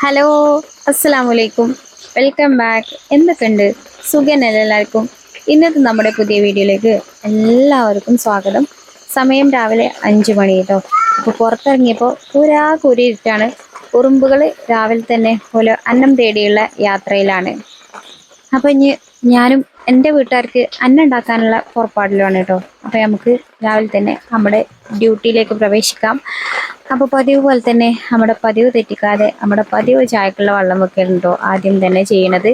Hello അസ്സലാമു അലൈക്കും welcome back. എന്തൊക്കെയുണ്ട്? സുഖനല്ല എല്ലാവർക്കും? ഇന്നത്തെ നമ്മുടെ പുതിയ വീഡിയോയിലേക്ക് എല്ലാവർക്കും സ്വാഗതം. സമയം രാവിലെ അഞ്ച് മണി കേട്ടോ. അപ്പോൾ പുറത്തിറങ്ങിയപ്പോൾ പുരാ കുരിട്ടാണ് ഉറുമ്പുകൾ രാവിലെ തന്നെ ഒരു അന്നം തേടിയുള്ള യാത്രയിലാണ്. അപ്പോൾ ഇനി ഞാനും എന്റെ വീട്ടുകാർക്ക് അന്നം ഉണ്ടാക്കാനുള്ള പുറപ്പാടിലാണ് കേട്ടോ. അപ്പോൾ നമുക്ക് രാവിലെ തന്നെ നമ്മുടെ ഡ്യൂട്ടിയിലേക്ക് പ്രവേശിക്കാം. അപ്പോൾ പതിവ് പോലെ തന്നെ നമ്മുടെ പതിവ് തെറ്റിക്കാതെ നമ്മുടെ പതിവ് ചായക്കുള്ള വെള്ളം വെക്കലുണ്ടോ ആദ്യം തന്നെ ചെയ്യണത്?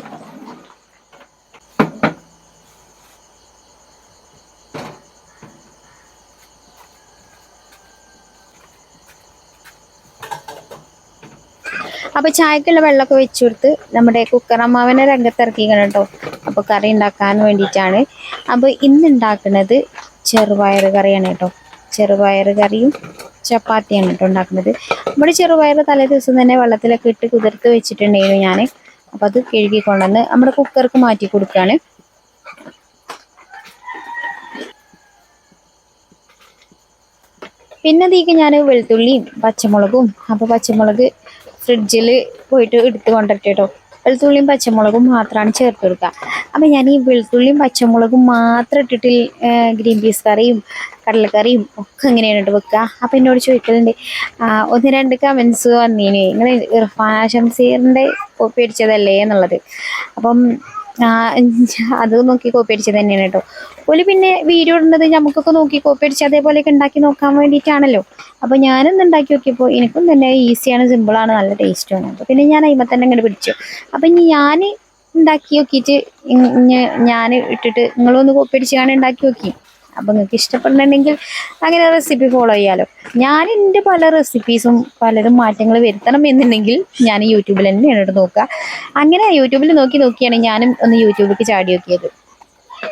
അപ്പോൾ ചായക്കുള്ള വെള്ളമൊക്കെ വെച്ചു കൊടുത്ത് നമ്മുടെ കുക്കറമ്മാവനെ രംഗത്തിറക്കിക്കണം കേട്ടോ. അപ്പോൾ കറി ഉണ്ടാക്കാൻ വേണ്ടിയിട്ടാണ്. അപ്പോൾ ഇന്ന് ഉണ്ടാക്കുന്നത് ചെറുപയർ കറിയാണ് കേട്ടോ. ചെറുപയർ കറിയും ചപ്പാത്തിയാണ് കേട്ടോ ഉണ്ടാക്കുന്നത്. നമ്മുടെ ചെറുപയർ തലേ ദിവസം തന്നെ വെള്ളത്തിലൊക്കെ ഇട്ട് കുതിർത്ത് വെച്ചിട്ടുണ്ടായിരുന്നു ഞാൻ അപ്പോൾ അത് കഴുകി കൊണ്ടുവന്ന് നമ്മുടെ കുക്കർക്ക് മാറ്റി കൊടുക്കുകയാണ്. പിന്നെ അതിലേക്ക് ഞാൻ വെളുത്തുള്ളിയും പച്ചമുളകും അപ്പോൾ പച്ചമുളക് ഫ്രിഡ്ജിൽ പോയിട്ട് എടുത്ത് കൊണ്ടിട്ട് വെളുത്തുള്ളിയും പച്ചമുളകും മാത്രമാണ് ചേർത്ത് കൊടുക്കുക. അപ്പം ഞാൻ ഈ വെളുത്തുള്ളിയും പച്ചമുളകും മാത്രം ഇട്ടിട്ട് ഗ്രീൻ പീസ് കറിയും കടലക്കറിയും ഒക്കെ ഇങ്ങനെയാണ് ഇട്ട് വെക്കുക. അപ്പം എന്നോട് ചോദിക്കലുണ്ട് ഒന്ന് രണ്ട് കമൻസ് വന്നീന്. നിങ്ങൾ ഇർഫാൻ ആശംസീറിന്റെ കോപ്പി അടിച്ചതല്ലേ എന്നുള്ളത്. അപ്പം അത് നോക്കി കോപ്പി അടിച്ചത് തന്നെയാണ് കേട്ടോ ഓൽ പിന്നെ വീഡിയോ ഇടുന്നത് നമുക്കൊക്കെ നോക്കി കോപ്പി അടിച്ച് അതേപോലെയൊക്കെ ഉണ്ടാക്കി നോക്കാൻ വേണ്ടിയിട്ടാണല്ലോ. അപ്പോൾ ഞാനൊന്ന് ഉണ്ടാക്കി നോക്കിയപ്പോൾ എനിക്കും തന്നെ ഈസിയാണ് സിമ്പിളാണ് നല്ല ടേസ്റ്റുമാണ് അപ്പോൾ പിന്നെ ഞാൻ അതിമ തന്നെ ഇങ്ങോട്ട് പിടിച്ചു. അപ്പോൾ ഇനി ഞാൻ ഉണ്ടാക്കി നോക്കിയിട്ട് ഞാൻ ഇട്ടിട്ട് നിങ്ങളൊന്ന് കോപ്പി അടിച്ച് കാണാൻ ഉണ്ടാക്കി നോക്കി. അപ്പം നിങ്ങൾക്ക് ഇഷ്ടപ്പെടുന്നുണ്ടെങ്കിൽ അങ്ങനെ റെസിപ്പി ഫോളോ ചെയ്യാലോ. ഞാൻ എന്റെ പല റെസിപ്പീസും പലതും മാറ്റങ്ങൾ വരുത്തണം എന്നുണ്ടെങ്കിൽ ഞാൻ യൂട്യൂബിൽ തന്നെയാണ് എടുത്ത് നോക്കുക. അങ്ങനെ യൂട്യൂബിൽ നോക്കി നോക്കിയാണ് ഞാനും ഒന്ന് യൂട്യൂബിലേക്ക് ചാടി നോക്കിയത്.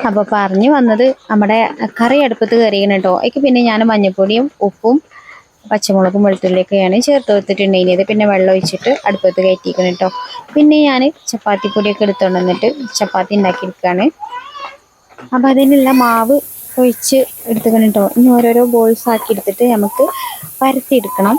അപ്പോൾ പറഞ്ഞു വന്നത് നമ്മുടെ കറി അടുപ്പത്ത് കയറിയാണ് കേട്ടോ. അതിക്ക് പിന്നെ ഞാൻ മഞ്ഞൾപ്പൊടിയും ഉപ്പും പച്ചമുളകും വെളുത്തുള്ളിയൊക്കെയാണ് ചേർത്ത് കൊടുത്തിട്ടുണ്ടെങ്കിൽ പിന്നെ വെള്ളം ഒഴിച്ചിട്ട് അടുപ്പത്ത് കയറ്റിയിരിക്കണം കേട്ടോ. പിന്നെ ഞാൻ ചപ്പാത്തി പൊടിയൊക്കെ എടുത്തുകൊണ്ട് വന്നിട്ട് ചപ്പാത്തി ഉണ്ടാക്കിയെടുക്കുകയാണ് അപ്പോൾ അതിനുള്ള മാവ് ഒഴിച്ച് എടുത്തുക്കണം കേട്ടോ ഇനി ഓരോരോ ബോൾസ് ആക്കി എടുത്തിട്ട് നമുക്ക് പരത്തിയെടുക്കണം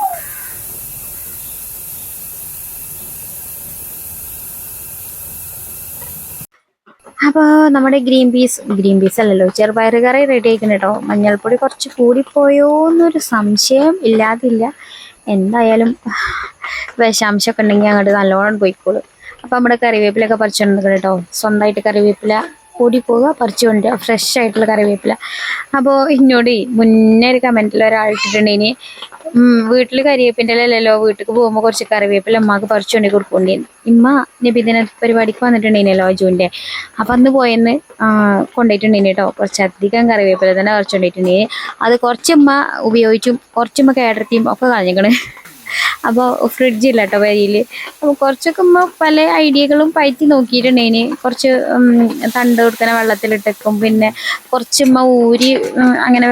അപ്പോൾ നമ്മുടെ ഗ്രീൻ പീസ് ഗ്രീൻ പീസ് അല്ലല്ലോ ചെറുപയർ കറി റെഡി ആയിക്കണം കേട്ടോ മഞ്ഞൾപ്പൊടി കുറച്ച് കൂടിപ്പോയോ എന്നൊരു സംശയം ഇല്ലാതില്ല. എന്തായാലും വിഷാംശമൊക്കെ ഉണ്ടെങ്കിൽ അങ്ങോട്ട് നല്ലോണം പോയിക്കോളും. അപ്പോൾ നമ്മുടെ കറിവേപ്പിലൊക്കെ പറിച്ചുകൊണ്ട് കേട്ടോ സ്വന്തമായിട്ട് കറിവേപ്പില കൂടി പോവുക പറിച്ചു കൊണ്ടുവരിക ഫ്രഷ് ആയിട്ടുള്ള കറിവേപ്പില. അപ്പോൾ ഇന്നോട് മുന്നേ ഒരു കമന്റിൽ ഒരാൾ ഇട്ടിട്ടുണ്ടെങ്കിൽ വീട്ടിൽ കരിവേപ്പിന്റെ അല്ലല്ലോ വീട്ടിൽ പോകുമ്പോൾ കുറച്ച് കറിവേപ്പില അമ്മയ്ക്ക് പറിച്ചുകൊണ്ട് കൊടുക്കൊണ്ടേന്ന് ഇമ്മ നബിദിന പരിപാടിക്ക് വന്നിട്ടുണ്ടെങ്കിലോ അജുവിന്റെ അപ്പം അന്ന് പോയെന്ന് കൊണ്ടുപോയിട്ടുണ്ടെങ്കിൽ കേട്ടോ. കുറച്ചധികം കറിവേപ്പില തന്നെ പറിച്ചുകൊണ്ടിട്ടുണ്ടെങ്കിൽ അത് കുറച്ചമ്മ ഉപയോഗിച്ചും കുറച്ചമ്മ കേടർത്തിയും ഒക്കെ കളഞ്ഞിക്കണ് അപ്പോൾ ഫ്രിഡ്ജില്ല കേട്ടോ വരിയിൽ അപ്പോൾ കുറച്ചൊക്കെ ഉമ്മ പല ഐഡിയകളും പയറ്റി നോക്കിയിട്ടുണ്ടേന് കുറച്ച് തണ്ട് കൊടുക്കണ വെള്ളത്തിലിട്ടേക്കും. പിന്നെ കുറച്ചുമ്മ ഊരി അങ്ങനെ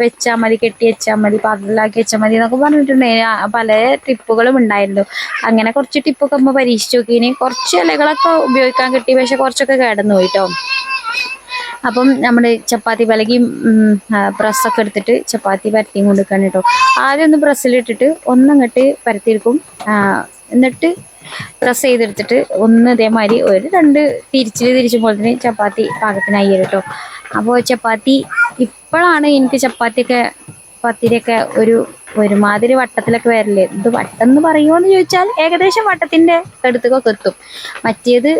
വെച്ചാൽ മതി കെട്ടി വെച്ചാൽ മതി പാത്രത്തിലാക്കി വെച്ചാൽ മതി എന്നൊക്കെ പറഞ്ഞിട്ടുണ്ടായിരുന്നു പല ടിപ്പുകളും ഉണ്ടായിരുന്നു. അങ്ങനെ കുറച്ച് ടിപ്പൊക്കെ നമ്മൾ പരീക്ഷിച്ച് നോക്കിയിന് കുറച്ച് ഇലകളൊക്കെ ഉപയോഗിക്കാൻ കിട്ടി. പക്ഷെ കുറച്ചൊക്കെ കിടന്നു പോയിട്ടോ അപ്പം നമ്മൾ ചപ്പാത്തി പലകി പ്രസ്സൊക്കെ എടുത്തിട്ട് ചപ്പാത്തി പരത്തിയും കൊടുക്കാൻ കേട്ടോ. ആദ്യം ഒന്ന് പ്രസ്സിലിട്ടിട്ട് ഒന്നങ്ങട്ട് പരത്തിയെടുക്കും. എന്നിട്ട് പ്രസ് ചെയ്തെടുത്തിട്ട് ഒന്ന് ഇതേമാതിരി ഒരു രണ്ട് തിരിച്ചിൽ തിരിച്ചും പോലെ തന്നെ ചപ്പാത്തി പാകത്തിനായി കേട്ടോ. അപ്പോൾ ചപ്പാത്തി ഇപ്പോഴാണ് എനിക്ക് ചപ്പാത്തിയൊക്കെ പത്തിരിയൊക്കെ ഒരു ഒരുമാതിരി വട്ടത്തിലൊക്കെ വരില്ലേ ഇത് വട്ടം എന്ന് പറയുമോയെന്ന് ചോദിച്ചാൽ ഏകദേശം വട്ടത്തിന്റെ അടുത്തൊക്കെ എത്തും. മറ്റേത്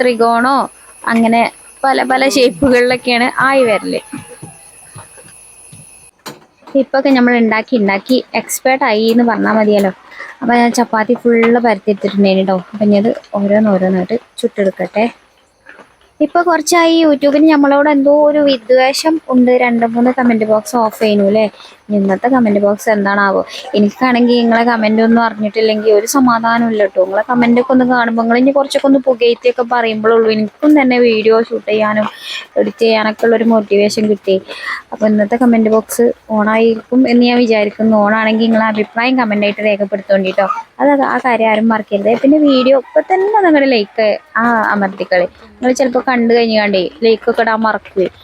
ത്രികോണോ അങ്ങനെ പല പല ഷേപ്പുകളിലൊക്കെയാണ് ആയി വരൽ. ഇപ്പൊക്കെ നമ്മൾ ഉണ്ടാക്കി ഉണ്ടാക്കി എക്സ്പേർട്ട് ആയി എന്ന് പറഞ്ഞാൽ മതിയല്ലോ. അപ്പം ഞാൻ ചപ്പാത്തി ഫുള്ള് പരത്തിയെടുത്തിട്ടുണ്ടായിരുന്നു കേട്ടോ അപ്പം ഇനി അത് ഓരോന്നോരോന്നായിട്ട് ചുട്ടെടുക്കട്ടെ. ഇപ്പൊ കുറച്ചായി യൂട്യൂബിൽ നമ്മളോട് എന്തോ ഒരു വിദ്വേഷം ഉണ്ട്. രണ്ട് മൂന്ന് കമന്റ് ബോക്സ് ഓഫ് ചെയ്യുന്നു അല്ലേ ഇന്നത്തെ കമന്റ് ബോക്സ് എന്താണാവോ? എനിക്കാണെങ്കിൽ നിങ്ങളെ കമന്റ് ഒന്നും അറിഞ്ഞിട്ടില്ലെങ്കിൽ ഒരു സമാധാനം ഇല്ല കേട്ടോ നിങ്ങളെ കമന്റ് ഒക്കെ ഒന്ന് കാണുമ്പോൾ നിങ്ങൾ ഇനി കുറച്ചൊക്കെ ഒന്ന് പുകയത്തിയൊക്കെ പറയുമ്പോഴുള്ളൂ എനിക്കും തന്നെ വീഡിയോ ഷൂട്ട് ചെയ്യാനും എഡിറ്റ് ചെയ്യാനൊക്കെ ഉള്ളൊരു മോട്ടിവേഷൻ കിട്ടി. അപ്പോൾ ഇന്നത്തെ കമന്റ് ബോക്സ് ഓണായിരിക്കും എന്ന് ഞാൻ വിചാരിക്കുന്നു. ഓണാണെങ്കിൽ നിങ്ങളെ അഭിപ്രായം കമന്റ് ആയിട്ട് രേഖപ്പെടുത്തോണ്ടി കേട്ടോ അത് ആ കാര്യം ആരും മറക്കരുത്. പിന്നെ വീഡിയോ ഒക്കെ തന്നെ നിങ്ങളുടെ ലൈക്ക് ആ അമർത്തിക്കളി. നിങ്ങൾ ചിലപ്പോൾ കണ്ടു കഴിഞ്ഞാണ്ടേ ലൈക്കൊക്കെ ഇടാൻ മറക്കുകയും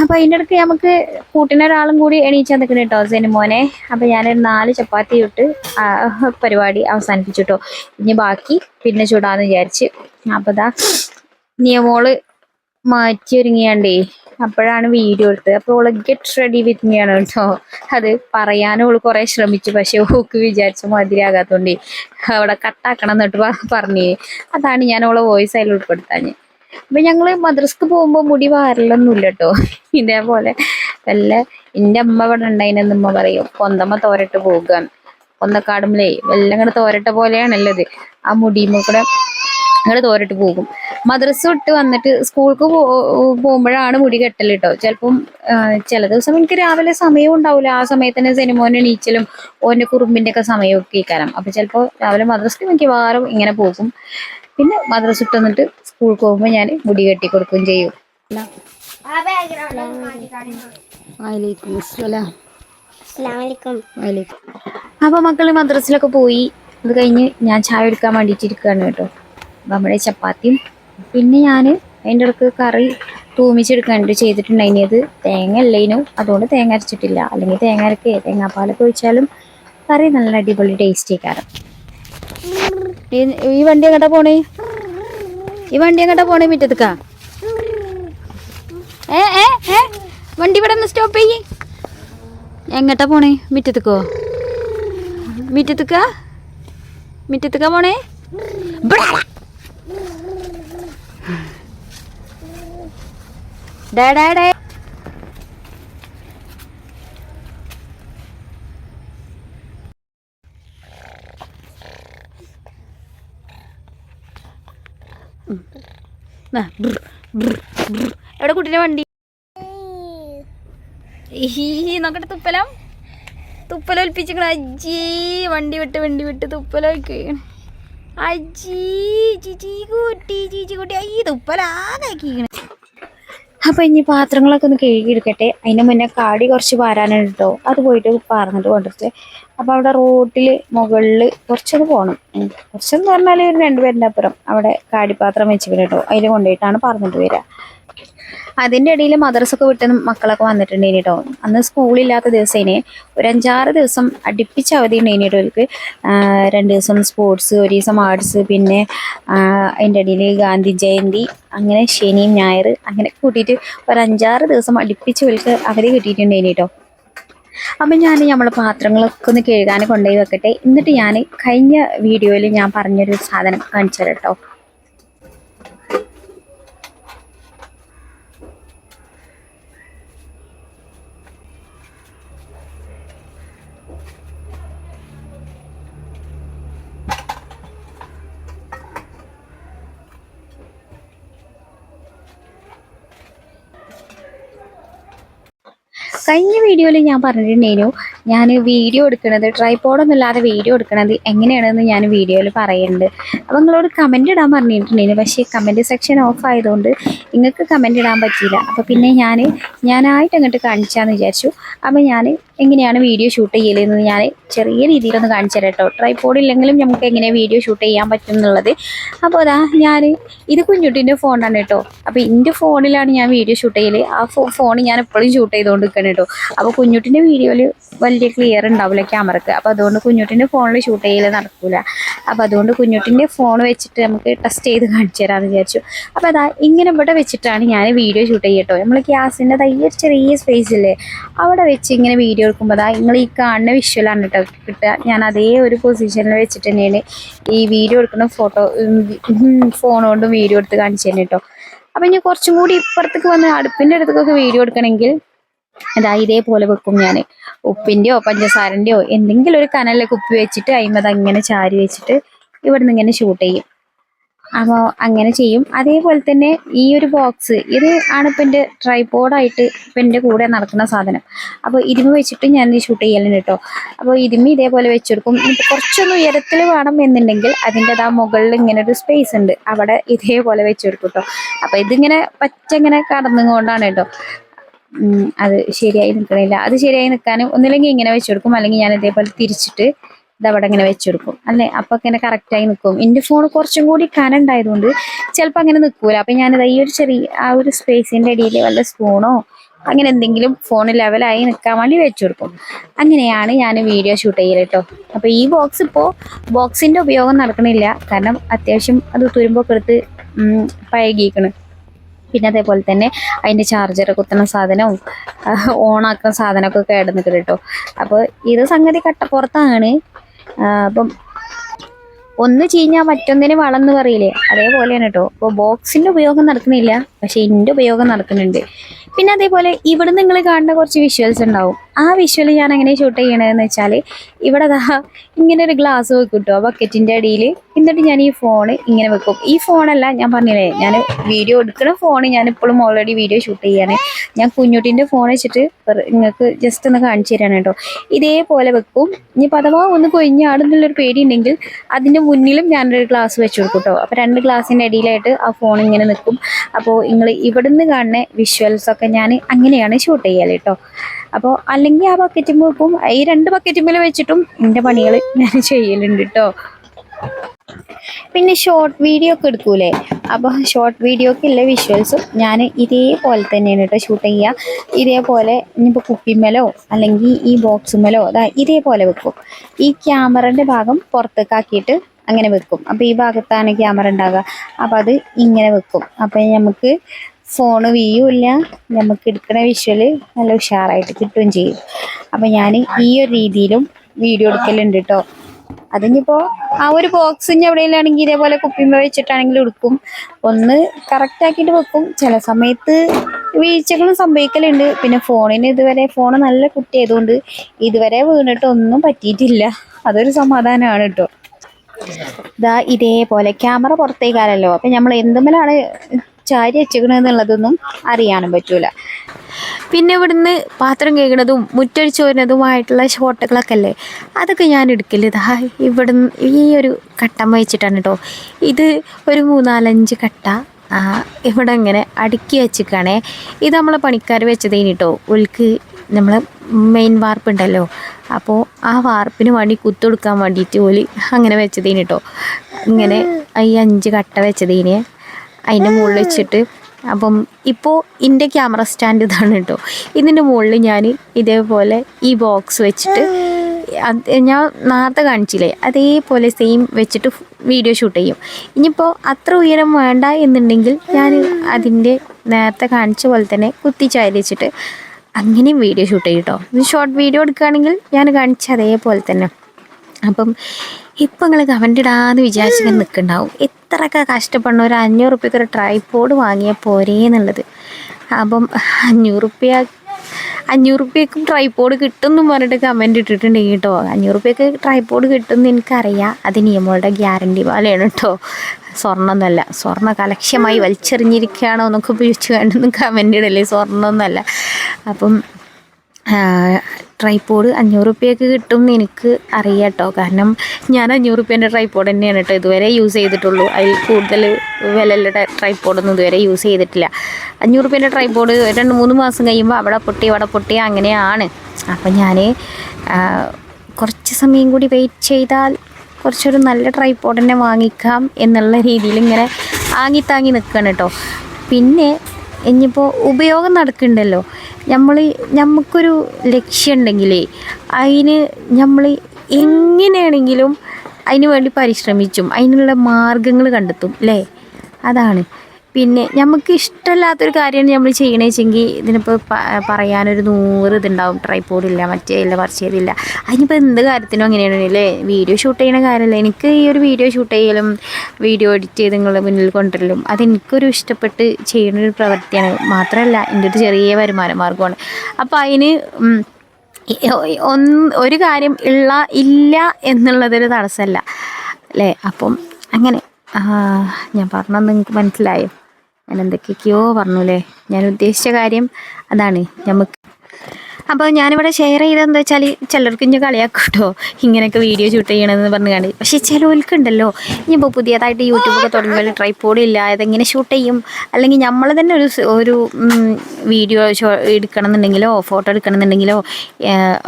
അപ്പൊ അതിന്റെ ഇടയ്ക്ക് നമുക്ക് കൂട്ടിന് ഒരാളും കൂടി എണീച്ചാൽ നിൽക്കണം കേട്ടോ സെനിമോനെ അപ്പൊ ഞാനൊരു നാല് ചപ്പാത്തി ഇട്ട് പരിപാടി അവസാനിപ്പിച്ചു കേട്ടോ ഇനി ബാക്കി പിന്നെ ചൂടാന്ന് വിചാരിച്ച്. അപ്പൊ ഇതാ നിയമോൾ മാറ്റി ഒരുങ്ങിയാണ്ടേ അപ്പോഴാണ് വീഡിയോ എടുത്തത്. അപ്പോൾ all get ready with me ആണ് കേട്ടോ അത് പറയാനും ഓൾ കുറെ ശ്രമിച്ചു പക്ഷെ ഓക്ക് വിചാരിച്ച മാതിരിയാകാത്തോണ്ടേ അവിടെ കട്ടാക്കണം എന്നിട്ട് പറഞ്ഞേ. അതാണ് ഞാൻ ഓളെ വോയിസ് അതിൽ ഉൾപ്പെടുത്താഞ്ഞ്. അപ്പൊ ഞങ്ങൾ മദ്രസ്ക്ക് പോകുമ്പോ മുടി വാരലൊന്നുമില്ല കേട്ടോ ഇതേപോലെ വല്ല എന്റെ അമ്മ ഇവിടെ ഉണ്ടായിനെന്ന് ഉമ്മ പറയും കൊന്തമ്മ തോരട്ട് പോകുക കൊന്തക്കാടുമ്പലേ എല്ലാം കൂടെ തോരട്ട പോലെയാണല്ലത് ആ മുടി കൂടെ ഇങ്ങനെ തോരട്ട് പോകും. മദ്രസ വിട്ട് വന്നിട്ട് സ്കൂൾക്ക് പോകുമ്പോഴാണ് മുടി കെട്ടൽ കേട്ടോ ചിലപ്പം ചില ദിവസം എനിക്ക് രാവിലെ സമയവും ഉണ്ടാവില്ല ആ സമയത്ത് തന്നെ സിനിമോനെ നീച്ചലും ഓന്റെ കുറുമ്പിന്റെ ഒക്കെ സമയമൊക്കെ ഇക്കാരം അപ്പൊ ചിലപ്പോ രാവിലെ മദ്രസക്ക് മിക്കവാറും ഇങ്ങനെ പോകും. പിന്നെ മദ്രസ വന്നിട്ട് സ്കൂൾക്ക് പോകുമ്പോൾ ഞാൻ മുടി കെട്ടി കൊടുക്കുകയും ചെയ്യും. അപ്പൊ മക്കൾ മദ്രസിലൊക്കെ പോയി. അത് കഴിഞ്ഞ് ഞാൻ ചായ എടുക്കാൻ വേണ്ടിയിട്ട് ഇരിക്കുകയാണ് കേട്ടോ നമ്മുടെ ചപ്പാത്തിയും പിന്നെ ഞാൻ അതിന്റെ ഇടയ്ക്ക് കറി തൂമിച്ചെടുക്കാനായിട്ട് തൂമിച്ചെടുക്കാണ്ട് ചെയ്തിട്ടുണ്ടായിരുന്നത് തേങ്ങ അല്ലേനു. അതുകൊണ്ട് തേങ്ങ അരച്ചിട്ടില്ല. അല്ലെങ്കിൽ തേങ്ങ അരക്കേ തേങ്ങാപ്പാലൊക്കെ ഒഴിച്ചാലും കറി നല്ല അടിപൊളി ടേസ്റ്റ് കാരണം ഈ വണ്ടി എങ്ങോട്ടാ പോണേ? ഈ വണ്ടി എങ്ങോട്ടാ പോണേ മുറ്റത്തേക്കാ? ഏ ഏ ഏ വണ്ടി ഇവിടെ ഒന്ന് സ്റ്റോപ്പ് ചെയ്യ്. എങ്ങോട്ടാ പോണേ മുറ്റത്തേക്കോ? മുറ്റത്തേക്കാ? മുറ്റത്തേക്കാ പോണേ. ഡേ ഡേ ഡേ. എവിടെ കുട്ടീന്റെ വണ്ടി? നോക്കട്ടെ തുപ്പലം. തുപ്പലൊൽപ്പിച്ചിക്കണ അജ്ജി വണ്ടി വിട്ട് വണ്ടി വിട്ട് തുപ്പലൊക്കെ അജ്ജി ചിച്ചി കുട്ടി ചീച്ചി കുട്ടി. അയ്യ തുപ്പലാകാക്കിക്കണ അപ്പൊ ഇനി പാത്രങ്ങളൊക്കെ ഒന്ന് കഴുകിയെടുക്കട്ടെ. അതിന് മുന്നേ കാടി കുറച്ച് പാരാനുണ്ട് കേട്ടോ അത് പോയിട്ട് പാർന്നിട്ട് കൊണ്ടിട്ട് അപ്പൊ അവിടെ റോട്ടിൽ മുകളിൽ കുറച്ചൊന്ന് പോകണം. കുറച്ചെന്ന് പറഞ്ഞാൽ ഒരു അപ്പുറം അവിടെ കാടിപ്പാത്രം വെച്ചിട്ട് കേട്ടോ അതിൽ കൊണ്ടുപോയിട്ടാണ് പറഞ്ഞിട്ട് വരിക അതിന്റെ ഇടയിൽ മദ്രസൊക്കെ വിട്ട് മക്കളൊക്കെ വന്നിട്ടുണ്ടെങ്കിൽ കേട്ടോ അന്ന് സ്കൂളില്ലാത്ത ദിവസേനെ ഒരു അഞ്ചാറ് ദിവസം അടുപ്പിച്ച് അവധി ഉണ്ടെങ്കിൽ അവർക്ക് രണ്ട് ദിവസം സ്പോർട്സ് ഒരു ദിവസം ആർട്സ് പിന്നെ അതിന്റെ ഇടയിൽ ഗാന്ധി ജയന്തി അങ്ങനെ ശനിയും ഞായർ അങ്ങനെ കൂട്ടിയിട്ട് ഒരു അഞ്ചാറ് ദിവസം അടുപ്പിച്ച് അവർക്ക് അവധി കിട്ടിയിട്ടുണ്ടെങ്കിൽ കേട്ടോ അപ്പം ഞാൻ നമ്മളെ പാത്രങ്ങളൊക്കെ ഒന്ന് കഴുകാൻ കൊണ്ടുപോയി വെക്കട്ടെ. എന്നിട്ട് ഞാൻ കഴിഞ്ഞ വീഡിയോയിൽ ഞാൻ പറഞ്ഞൊരു സാധനം കാണിച്ചു തരാം കേട്ടോ കഴിഞ്ഞ വീഡിയോയിൽ ഞാൻ പറഞ്ഞിട്ടുണ്ടായിരുന്നു ഞാൻ വീഡിയോ എടുക്കുന്നത് ട്രൈപോഡൊന്നുമില്ലാതെ വീഡിയോ എടുക്കുന്നത് എങ്ങനെയാണെന്ന് ഞാൻ വീഡിയോയിൽ പറയുന്നുണ്ട്. അപ്പോൾ നിങ്ങളോട് കമന്റ് ഇടാൻ പറഞ്ഞിട്ടുണ്ടായിരുന്നു പക്ഷേ കമന്റ് സെക്ഷൻ ഓഫ് ആയതുകൊണ്ട് നിങ്ങൾക്ക് കമന്റ് ഇടാൻ പറ്റിയില്ല. അപ്പോൾ പിന്നെ ഞാൻ ഞാനായിട്ട് അങ്ങോട്ട് കാണിച്ചാന്ന് വിചാരിച്ചു. അപ്പോൾ ഞാൻ എങ്ങനെയാണ് വീഡിയോ ഷൂട്ട് ചെയ്യലെന്ന് ഞാൻ ചെറിയ രീതിയിലൊന്ന് കാണിച്ചു തരാം കേട്ടോ ട്രൈപ്പോഡ് ഇല്ലെങ്കിലും നമുക്ക് എങ്ങനെ വീഡിയോ ഷൂട്ട് ചെയ്യാൻ പറ്റും എന്നുള്ളത്. അപ്പോൾ അതാ ഞാൻ ഇത് കുഞ്ഞുട്ടിന്റെ ഫോണാണ് കേട്ടോ അപ്പോൾ എന്റെ ഫോണിലാണ് ഞാൻ വീഡിയോ ഷൂട്ട് ചെയ്യൽ ആ ഫോൺ ഞാൻ എപ്പോഴും ഷൂട്ട് ചെയ്തുകൊണ്ട് നിൽക്കണം കേട്ടോ അപ്പോൾ കുഞ്ഞുട്ടിന്റെ വീഡിയോയിൽ വലിയ ക്ലിയർ ഉണ്ടാവില്ല ക്യാമറക്ക് അപ്പോൾ അതുകൊണ്ട് കുഞ്ഞുട്ടിന്റെ ഫോണിൽ ഷൂട്ട് ചെയ്യൽ നടക്കൂല. അപ്പോൾ അതുകൊണ്ട് കുഞ്ഞുട്ടിന്റെ ഫോൺ വെച്ചിട്ട് നമുക്ക് ടെസ്റ്റ് ചെയ്ത് കാണിച്ചു തരാമെന്ന് വിചാരിച്ചു. അപ്പോൾ അതാ ഇങ്ങനെ ഇവിടെ വെച്ചിട്ടാണ് ഞാൻ വീഡിയോ ഷൂട്ട് ചെയ്യട്ടോ നമ്മൾ ഗ്യാസിന്റെ തയ്യ ചെറിയ സ്പേസ് ഇല്ലേ? അവിടെ വെച്ച് ഇങ്ങനെ വീഡിയോ എടുക്കുമ്പോൾ അതാ നിങ്ങൾ ഈ കാണുന്ന വിഷ്വലാണ് കേട്ടോ കിട്ടുക. ഞാൻ അതേ ഒരു പൊസിഷനിൽ വെച്ചിട്ട് തന്നെയാണ് ഈ വീഡിയോ എടുക്കുന്ന ഫോട്ടോ ഫോൺ കൊണ്ട് വീഡിയോ എടുത്ത് കാണിച്ചു തന്നെ കേട്ടോ അപ്പം ഇനി കുറച്ചും കൂടി ഇപ്പുറത്തേക്ക് വന്ന് അടുപ്പിന്റെ അടുത്തേക്കൊക്കെ വീഡിയോ എടുക്കണമെങ്കിൽ അതാ ഇതേപോലെ വെക്കും ഞാൻ. ഉപ്പിന്റെയോ പഞ്ചസാരന്റെയോ എന്തെങ്കിലും ഒരു കനലിൽ കുപ്പി വെച്ചിട്ട് അതിമത് അങ്ങനെ ചാരി വെച്ചിട്ട് ഇവിടുന്ന് ഇങ്ങനെ ഷൂട്ട് ചെയ്യും. അപ്പോൾ അങ്ങനെ ചെയ്യും. അതേപോലെ തന്നെ ഈ ഒരു ബോക്സ് ഇത് ആണ് ഇപ്പം എന്റെ ട്രൈപോഡായിട്ട് ഇപ്പം എന്റെ കൂടെ നടക്കുന്ന സാധനം. അപ്പോൾ ഇരുമ വെച്ചിട്ട് ഞാൻ ഷൂട്ട് ചെയ്യലുണ്ട് കേട്ടോ അപ്പോൾ ഇതിമ ഇതേപോലെ വെച്ചെടുക്കും. കുറച്ചൊന്ന് ഉയരത്തിൽ വേണം എന്നുണ്ടെങ്കിൽ അതിന്റെ ആ മുകളിൽ ഇങ്ങനെ ഒരു സ്പേസ് ഉണ്ട്. അവിടെ ഇതേപോലെ വെച്ചെടുക്കും കേട്ടോ അപ്പോൾ ഇതിങ്ങനെ പച്ചങ്ങനെ കടന്നുകൊണ്ടാണ് കേട്ടോ അത് ശരിയായി നിൽക്കണില്ല അത് ശരിയായി നിൽക്കാനും ഒന്നില്ലെങ്കിൽ ഇങ്ങനെ വെച്ചെടുക്കും. അല്ലെങ്കിൽ ഞാൻ ഇതേപോലെ തിരിച്ചിട്ട് ഇതവിടെ ഇങ്ങനെ വെച്ചെടുക്കും. അല്ലേ? അപ്പൊ ഇങ്ങനെ കറക്റ്റായി നിൽക്കും എന്റെ ഫോൺ കുറച്ചും കൂടി കനണ്ടായതുകൊണ്ട് ചിലപ്പോൾ അങ്ങനെ നിൽക്കൂല അപ്പൊ ഞാനിത് ഈ ഒരു ചെറിയ ആ ഒരു സ്പേസിന്റെ ഇടയിൽ വല്ല സ്പൂണോ അങ്ങനെ എന്തെങ്കിലും ഫോൺ ലെവലായി നിൽക്കാൻ വേണ്ടി വെച്ചു കൊടുക്കും അങ്ങനെയാണ് ഞാൻ വീഡിയോ ഷൂട്ട് ചെയ്യൽ കേട്ടോ അപ്പോൾ ഈ ബോക്സ് ഇപ്പോൾ ബോക്സിന്റെ ഉപയോഗം നടക്കണില്ല. കാരണം അത്യാവശ്യം അത് തുരുമ്പൊക്കെ എടുത്ത് പഴകിയിക്കണ്. പിന്നെ അതേപോലെ തന്നെ അതിന്റെ ചാർജർ കുത്തുന്ന സാധനവും ഓണാക്കുന്ന സാധനമൊക്കെ കേടുന്നിട്ട് കേട്ടോ അപ്പോൾ ഇത് സംഗതി കട്ടപ്പുറത്താണ്. അപ്പം ഒന്ന് ചീഞ്ഞാൽ മറ്റൊന്നിന് വളം എന്ന് പറയില്ലേ അതേപോലെയാണ് കേട്ടോ അപ്പോൾ ബോക്സിന്റെ ഉപയോഗം നടക്കുന്നില്ല പക്ഷേ ഇതിന്റെ ഉപയോഗം നടക്കുന്നുണ്ട്. പിന്നെ അതേപോലെ ഇവിടെ നിങ്ങൾ കാണുന്ന കുറച്ച് വിഷ്വൽസ് ഉണ്ടാവും. ആ വിഷ്വൽ ഞാൻ എങ്ങനെ ഷൂട്ട് ചെയ്യണതെന്ന് വെച്ചാൽ ഇവിടെ ദാ ഇങ്ങനെ ഒരു ഗ്ലാസ് വെക്കും കേട്ടോ ബക്കറ്റിന്റെ അടിയിൽ എന്നിട്ട് ഞാൻ ഈ ഫോൺ ഇങ്ങനെ വെക്കും. ഈ ഫോണല്ല ഞാൻ പറഞ്ഞില്ലേ ഞാൻ വീഡിയോ എടുക്കുന്ന ഫോൺ ഞാൻ ഇപ്പോഴും ഓൾറെഡി വീഡിയോ ഷൂട്ട് ചെയ്യാണ്. ഞാൻ കുഞ്ഞുട്ടിന്റെ ഫോൺ വെച്ചിട്ട് നിങ്ങൾക്ക് ജസ്റ്റ് ഒന്ന് കാണിച്ചു തരാണ് കേട്ടോ. ഇതേപോലെ വെക്കും. ഇനിയിപ്പോൾ അഥവാ ഒന്ന് കൊഴിഞ്ഞാടുന്നുള്ളൊരു പേടി ഉണ്ടെങ്കിൽ അതിന്റെ മുന്നിലും ഞാനൊരു ഗ്ലാസ് വെച്ച് കൊടുക്കും കേട്ടോ. അപ്പോൾ രണ്ട് ഗ്ലാസിന്റെ അടിയിലായിട്ട് ആ ഫോൺ ഇങ്ങനെ നിൽക്കും. അപ്പോൾ നിങ്ങൾ ഇവിടുന്ന് കാണുന്ന വിഷ്വൽസൊക്കെ ഞാൻ അങ്ങനെയാണ് ഷൂട്ട് ചെയ്യൽ കേട്ടോ. അപ്പോൾ അല്ലെങ്കിൽ ആ ബക്കറ്റുമ്പോൾ വെക്കും. ഈ രണ്ട് ബക്കറ്റുമ്പോൾ വെച്ചിട്ടും എന്റെ പണികൾ ഞാൻ ചെയ്യലുണ്ട് കേട്ടോ പിന്നെ ഷോർട്ട് വീഡിയോ ഒക്കെ എടുക്കൂലേ? അപ്പോൾ ഷോർട്ട് വീഡിയോക്ക് ഉള്ള വിഷ്വൽസും ഞാൻ ഇതേപോലെ തന്നെയാണ് കേട്ടോ ഷൂട്ട് ചെയ്യുക ഇതേപോലെ ഇനിയിപ്പോൾ കുപ്പിമേലോ അല്ലെങ്കിൽ ഈ ബോക്സുമേലോ അതാ ഇതേപോലെ വെക്കും. ഈ ക്യാമറന്റെ ഭാഗം പുറത്തേക്കാക്കിയിട്ട് അങ്ങനെ വെക്കും. അപ്പോൾ ഈ ഭാഗത്താണ് ക്യാമറ ഉണ്ടാകുക അപ്പോൾ അത് ഇങ്ങനെ വെക്കും. അപ്പോൾ നമുക്ക് ഫോണ് വീയുമില്ല നമുക്ക് എടുക്കുന്ന വിഷ്വൽ നല്ല ഉഷാറായിട്ട് കിട്ടുകയും ചെയ്യും. അപ്പം ഞാൻ ഈ ഒരു രീതിയിലും വീഡിയോ എടുക്കലുണ്ട് കേട്ടോ അതിനിപ്പോൾ ആ ഒരു ബോക്സിന് എവിടെയെങ്കിലാണെങ്കിൽ ഇതേപോലെ കുപ്പിമ്പ വെച്ചിട്ടാണെങ്കിൽ എടുക്കും. ഒന്ന് കറക്റ്റാക്കിയിട്ട് വെക്കും. ചില സമയത്ത് വീഴ്ചകളും സംഭവിക്കലുണ്ട്. പിന്നെ ഫോണിന് ഇതുവരെ ഫോൺ നല്ല കുട്ടിയായതുകൊണ്ട് ഇതുവരെ വീണിട്ട് ഒന്നും പറ്റിയിട്ടില്ല. അതൊരു സമാധാനമാണ് കേട്ടോ ഇതാ ഇതേപോലെ ക്യാമറ പുറത്തേക്കാലല്ലോ അപ്പം നമ്മൾ എന്തുമലാണ് ചാരി വെച്ചേക്കണെന്നുള്ളതൊന്നും അറിയാനും പറ്റൂല. പിന്നെ ഇവിടുന്ന് പാത്രം കഴുകണതും മുറ്റടിച്ച് വരുന്നതുമായിട്ടുള്ള ഷോട്ടുകളൊക്കെ അല്ലേ അതൊക്കെ ഞാൻ എടുക്കില്ല ഇതാ ഇവിടുന്ന് ഈ ഒരു കട്ടം വെച്ചിട്ടാണ് കേട്ടോ ഇത് ഒരു മൂന്നാലഞ്ച് കട്ട. ഇവിടെ ഇങ്ങനെ അടുക്കി വെച്ചിക്കാണേ. ഇത് നമ്മളെ പണിക്കാർ വെച്ചത് കഴിഞ്ഞിട്ടോ ഉൽക്ക് നമ്മൾ മെയിൻ വാർപ്പ് ഉണ്ടല്ലോ അപ്പോൾ ആ വാർപ്പിന് വേണ്ടി കുത്തൊടുക്കാൻ വേണ്ടിയിട്ട് ഓൽ അങ്ങനെ വെച്ചതേനി കേട്ടോ ഇങ്ങനെ ഈ അഞ്ച് കട്ട വെച്ചതേനി. അതിന്റെ മുകളിൽ വെച്ചിട്ട്. അപ്പം ഇപ്പോൾ എന്റെ ക്യാമറ സ്റ്റാൻഡ് ഇതാണ് കേട്ടോ. ഇതിന്റെ മുകളിൽ ഞാൻ ഇതേപോലെ ഈ ബോക്സ് വെച്ചിട്ട് ഞാൻ നേരത്തെ കാണിച്ചില്ലേ? അതേപോലെ സെയിം വെച്ചിട്ട് വീഡിയോ ഷൂട്ട് ചെയ്യും. ഇനിയിപ്പോൾ അത്ര ഉയരം വേണ്ട എന്നുണ്ടെങ്കിൽ ഞാൻ അതിന്റെ നേരത്തെ കാണിച്ച പോലെ തന്നെ കുത്തിച്ചാരി വെച്ചിട്ട് അങ്ങനെയും വീഡിയോ ഷൂട്ട് ചെയ്യും കേട്ടോ. ഷോർട്ട് വീഡിയോ എടുക്കുകയാണെങ്കിൽ ഞാൻ കാണിച്ച അതേപോലെ തന്നെ. അപ്പം ഇപ്പം നിങ്ങൾ കമന്റ് ഇടാന്ന് വിചാരിച്ചിങ്ങനെ നിൽക്കുന്നുണ്ടാവും എത്രയൊക്കെ കഷ്ടപ്പെടണം. ഒരു അഞ്ഞൂറ് റുപ്യക്ക് ഒരു ട്രൈപോഡ് വാങ്ങിയാൽ പോരേ എന്നുള്ളത്. അപ്പം അഞ്ഞൂറ് റുപ്യ അഞ്ഞൂറ് റുപ്യക്കും ട്രൈപോഡ് കിട്ടും എന്ന് പറഞ്ഞിട്ട് കമന്റ് ഇട്ടിട്ടുണ്ട് കേട്ടോ. അഞ്ഞൂറ് റുപ്യക്ക് ട്രൈപ്പോഡ് കിട്ടും എന്ന് എനിക്കറിയാം. അത് നിയമങ്ങളുടെ ഗ്യാരണ്ടി പോലെയാണ് കേട്ടോ. സ്വർണമൊന്നുമല്ല സ്വർണ കലക്ഷ്യമായി വലിച്ചെറിഞ്ഞിരിക്കുകയാണോ എന്നൊക്കെ ഉപയോഗിച്ച് വേണ്ടെന്ന് കമന്റ് ഇടല്ലേ സ്വർണമൊന്നുമല്ല അപ്പം ട്രൈപ്പോഡ് അഞ്ഞൂറ് റുപ്യക്ക് കിട്ടും എന്ന് എനിക്ക് അറിയാം കേട്ടോ കാരണം ഞാൻ അഞ്ഞൂറ് റുപ്യേന്റെ ട്രൈപോഡ് തന്നെയാണ് കേട്ടോ ഇതുവരെ യൂസ് ചെയ്തിട്ടുള്ളൂ. അതിൽ കൂടുതൽ വിലയുള്ള ട്രൈപ്പോഡൊന്നും ഇതുവരെ യൂസ് ചെയ്തിട്ടില്ല. അഞ്ഞൂറ് റുപ്യേന്റെ ട്രൈപോഡ് രണ്ട് മൂന്ന് മാസം കഴിയുമ്പോൾ അവിടെ പൊട്ടി അവിടെ പൊട്ടി അങ്ങനെയാണ്. അപ്പം ഞാൻ കുറച്ച് സമയം കൂടി വെയിറ്റ് ചെയ്താൽ കുറച്ചൊരു നല്ല ട്രൈപോഡ് തന്നെ വാങ്ങിക്കാം എന്നുള്ള രീതിയിൽ ഇങ്ങനെ ആങ്ങി താങ്ങി നിൽക്കുകയാണ് കേട്ടോ പിന്നെ ഇനിയിപ്പോൾ ഉപയോഗം നടക്കുന്നുണ്ടല്ലോ നമ്മൾ നമുക്കൊരു ലക്ഷ്യമുണ്ടെങ്കിലേ അതിന് നമ്മൾ എങ്ങനെയാണെങ്കിലും അതിന് വേണ്ടി പരിശ്രമിച്ചും അതിനുള്ള മാർഗങ്ങൾ കണ്ടെത്തും അല്ലേ അതാണ്. പിന്നെ നമുക്ക് ഇഷ്ടമല്ലാത്തൊരു കാര്യമാണ് നമ്മൾ ചെയ്യണേ വെച്ചെങ്കിൽ ഇതിനിപ്പോൾ പറയാനൊരു നൂറ് ഇതുണ്ടാവും. ട്രൈപ്പോഡില്ല മറ്റേ ഇല്ല പറിച്ചതില്ല അതിനിപ്പോൾ എന്ത് കാര്യത്തിനും അങ്ങനെയാണ് അല്ലേ? വീഡിയോ ഷൂട്ട് ചെയ്യണ കാര്യമല്ല എനിക്ക് ഈ ഒരു വീഡിയോ ഷൂട്ട് ചെയ്യലും വീഡിയോ എഡിറ്റ് ചെയ്ത് നിങ്ങളുടെ മുന്നിൽ കൊണ്ടുവരലും അതെനിക്കൊരു ഇഷ്ടപ്പെട്ട് ചെയ്യുന്ന ഒരു പ്രവൃത്തിയാണ്. മാത്രമല്ല എന്റെ ഒരു ചെറിയ വരുമാന മാർഗമാണ് അപ്പോൾ അതിന് ഒന്ന് ഒരു കാര്യം ഉള്ള ഇല്ല എന്നുള്ളതൊരു തടസ്സമല്ല അല്ലേ? അപ്പം അങ്ങനെ ഞാൻ പറഞ്ഞത് നിങ്ങൾക്ക് മനസ്സിലായോ? ഞാൻ എന്തൊക്കെയൊക്കെയോ പറഞ്ഞുല്ലേ ഞാൻ ഉദ്ദേശിച്ച കാര്യം അതാണ്. നമുക്ക് അപ്പോൾ ഞാനിവിടെ ഷെയർ ചെയ്തതെന്താ വെച്ചാൽ ചിലർക്ക് ഇനി കളിയാക്കും കേട്ടോ ഇങ്ങനെയൊക്കെ വീഡിയോ ഷൂട്ട് ചെയ്യണമെന്ന് പറഞ്ഞു കണ്ട് പക്ഷേ ചിലവർക്കുണ്ടല്ലോ. ഇനിയിപ്പോൾ പുതിയതായിട്ട് യൂട്യൂബൊക്കെ തുടങ്ങിയാൽ ട്രൈപ്പോഡ് ഇല്ല അതെങ്ങനെ ഷൂട്ട് ചെയ്യും? അല്ലെങ്കിൽ നമ്മൾ തന്നെ ഒരു ഒരു വീഡിയോ ഷോ എടുക്കണം എന്നുണ്ടെങ്കിലോ ഫോട്ടോ എടുക്കണം എന്നുണ്ടെങ്കിലോ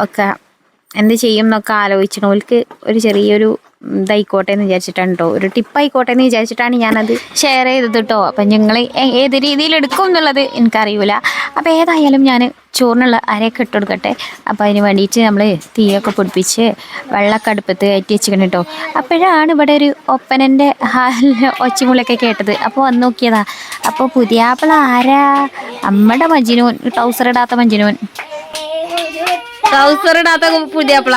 ഒക്കെ എന്ത് ചെയ്യും എന്നൊക്കെ ആലോചിച്ചവർക്ക് ഒരു ചെറിയൊരു ഇതായിക്കോട്ടെ എന്ന് വിചാരിച്ചിട്ടാണ് കേട്ടോ ഒരു ടിപ്പായിക്കോട്ടെ എന്ന് വിചാരിച്ചിട്ടാണ് ഞാനത് ഷെയർ ചെയ്തത് കേട്ടോ അപ്പം ഞങ്ങൾ ഏത് രീതിയിൽ എടുക്കും എന്നുള്ളത് എനിക്കറിയില്ല അപ്പോൾ ഏതായാലും ഞാൻ ചോറിനുള്ള അരയൊക്കെ ഇട്ട് കൊടുക്കട്ടെ. അപ്പോൾ അതിന് വേണ്ടിയിട്ട് നമ്മൾ തീയൊക്കെ പൊടിപ്പിച്ച് വെള്ളമൊക്കെ അടുപ്പത്ത് കയറ്റി വെച്ചിരിക്കണം കേട്ടോ അപ്പോഴാണ് ഇവിടെ ഒരു ഒപ്പനന്റെ ഒച്ചമുളൊക്കെ കേട്ടത്. അപ്പോൾ വന്ന് നോക്കിയതാ. അപ്പോൾ പുതിയാപ്പിള ആരാ? നമ്മുടെ മഞ്ജിനോൻ ട്രൗസർ ഇടാത്ത മഞ്ജിനോൻ. ട്രൗസർ ഇടാത്ത പുതിയപ്പള.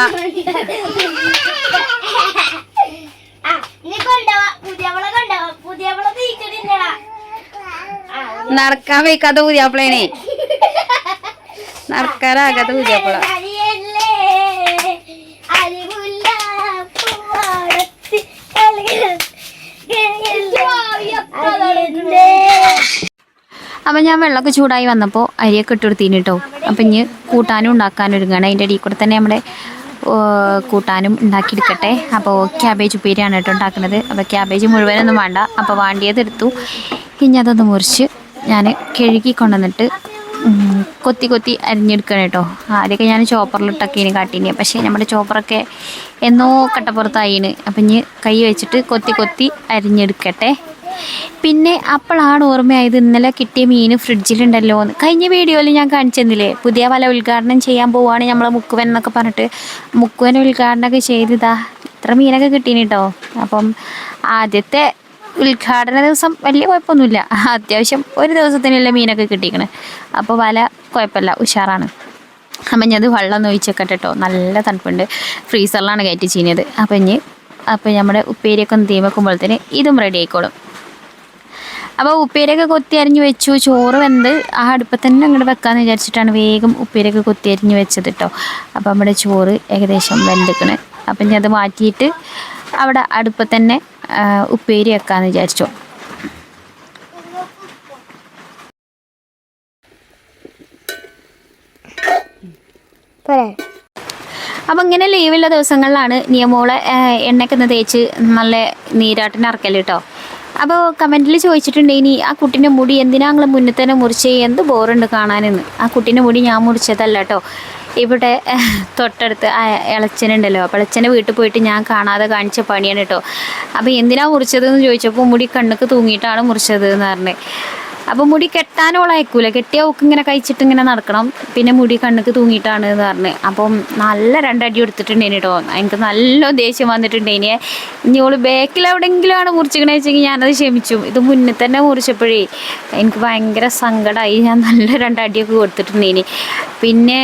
നടക്കാൻ വയ്ക്കാത്ത പുതിയപ്പളേനെ. നടക്കാനാകാത്ത പുതിയാപ്പിള. അപ്പം ഞാൻ വെള്ളമൊക്കെ ചൂടായി വന്നപ്പോൾ അരിയൊക്കെ ഇട്ട് കൊടുത്തിന് കേട്ടോ അപ്പം ഇനി കൂട്ടാനും ഉണ്ടാക്കാനും ഒരുങ്ങണം. അതിന്റെ ഇടയിൽ കൂടെ തന്നെ നമ്മുടെ കൂട്ടാനും ഉണ്ടാക്കിയെടുക്കട്ടെ അപ്പോൾ ക്യാബേജ് ഉപ്പേരിയാണ് കേട്ടോ ഉണ്ടാക്കുന്നത്. അപ്പോൾ ക്യാബേജ് മുഴുവനൊന്നും വേണ്ട. അപ്പോൾ വാണ്ടിയത് എടുത്തു. ഇനി അതൊന്ന് മുറിച്ച് ഞാൻ കഴുകി കൊണ്ടുവന്നിട്ട് കൊത്തി കൊത്തി അരിഞ്ഞെടുക്കണം കേട്ടോ ആദ്യമൊക്കെ ഞാൻ ചോപ്പറിലിട്ടൊക്കെ ഇനി കാട്ടിനി. പക്ഷേ നമ്മുടെ ചോപ്പറൊക്കെ എന്നോ കട്ടപ്പുറത്തായിന്. അപ്പം ഇനി കൈ വെച്ചിട്ട് കൊത്തി കൊത്തി അരിഞ്ഞെടുക്കട്ടെ. പിന്നെ അപ്പോഴാണ് ഓർമ്മയായത് ഇന്നലെ കിട്ടിയ മീൻ ഫ്രിഡ്ജിലുണ്ടല്ലോ എന്ന്. കഴിഞ്ഞ വീഡിയോയിൽ ഞാൻ കാണിച്ചെന്നില്ലേ? പുതിയ വല ഉദ്ഘാടനം ചെയ്യാൻ പോവുകയാണ് നമ്മളെ മുക്കുവൻ എന്നൊക്കെ പറഞ്ഞിട്ട്. മുക്കുവൻ ഉദ്ഘാടനമൊക്കെ ചെയ്തതാ. ഇത്ര മീനൊക്കെ കിട്ടീന് കേട്ടോ അപ്പം ആദ്യത്തെ ഉദ്ഘാടന ദിവസം വലിയ കുഴപ്പമൊന്നുമില്ല. അത്യാവശ്യം ഒരു ദിവസത്തിനുള്ള മീനൊക്കെ കിട്ടിക്കണേ. അപ്പോൾ വല കുഴപ്പമില്ല ഉഷാറാണ്. അപ്പം ഞാൻ അത് വെള്ളം ഒന്ന് ഒഴിച്ചൊക്കെ കേട്ടോ നല്ല തണുപ്പുണ്ട്. ഫ്രീസറിലാണ് കയറ്റി ചീനിയത്. അപ്പം ഇനി അപ്പം നമ്മുടെ ഉപ്പേരിയൊക്കെ ഒന്ന് തീമക്കുമ്പോഴത്തേന് ഇതും റെഡി ആയിക്കോളും. അപ്പോൾ ഉപ്പേരിയൊക്കെ കൊത്തി അരിഞ്ഞ് വെച്ചു. ചോറ് വെന്ത് ആ അടുപ്പത്ത് തന്നെ അങ്ങോട്ട് വെക്കാമെന്ന് വിചാരിച്ചിട്ടാണ് വേഗം ഉപ്പേരിയൊക്കെ കൊത്തി അരിഞ്ഞ് വെച്ചത് കേട്ടോ അപ്പോൾ നമ്മുടെ ചോറ് ഏകദേശം വെന്തിക്കണ്. അപ്പം ഞാൻ അത് മാറ്റിയിട്ട് അവിടെ അടുപ്പത്ത് തന്നെ ഉപ്പേരി വെക്കാമെന്ന് വിചാരിച്ചു. പോരെ? അപ്പം ഇങ്ങനെ ലീവുള്ള ദിവസങ്ങളിലാണ് നിയമോളെ എണ്ണയ്ക്ക് ഒന്ന് തേച്ച് നല്ല നീരാട്ടിന് ഇറക്കൽ കേട്ടോ അപ്പോൾ കമന്റിൽ ചോദിച്ചിട്ടുണ്ട് ഇനി ആ കുട്ടീന്റെ മുടി എന്തിനാ നിങ്ങൾ മുന്നിൽ തന്നെ മുറിച്ച്? എന്ത് ബോറുണ്ട് കാണാനെന്ന്? ആ കുട്ടീന്റെ മുടി ഞാൻ മുറിച്ചതല്ല കേട്ടോ ഇവിടെ തൊട്ടടുത്ത് ഇളച്ചനുണ്ടല്ലോ. അപ്പോൾ ഇളച്ചന്റെ വീട്ടിൽ പോയിട്ട് ഞാൻ കാണാതെ കാണിച്ച പണിയാണ് കേട്ടോ അപ്പോൾ എന്തിനാ മുറിച്ചതെന്ന് ചോദിച്ചപ്പോൾ മുടി കണ്ണുക്ക് തൂങ്ങിയിട്ടാണ് മുറിച്ചത് എന്ന് പറഞ്ഞത് അപ്പോൾ മുടി കെട്ടാനോളം അയക്കൂല. കെട്ടിയ ഓക്ക് ഇങ്ങനെ കഴിച്ചിട്ട് ഇങ്ങനെ നടക്കണം. പിന്നെ മുടി കണ്ണുക്ക് തൂങ്ങിയിട്ടാണ് എന്ന് പറഞ്ഞ്. അപ്പം നല്ല രണ്ടടി എടുത്തിട്ടുണ്ടേനി കേട്ടോ എനിക്ക് നല്ല ദേഷ്യം വന്നിട്ടുണ്ടേനി. ഇനി ഓൾ ബാക്കിൽ എവിടെയെങ്കിലുമാണ് മുറിച്ചിക്കണ വെച്ചെങ്കിൽ ഞാനത് ക്ഷമിച്ചു. ഇത് മുന്നേ തന്നെ മുറിച്ചപ്പോഴേ എനിക്ക് ഭയങ്കര സങ്കടമായി ഞാൻ നല്ല രണ്ടടിയൊക്കെ കൊടുത്തിട്ടുണ്ടേനി. പിന്നെ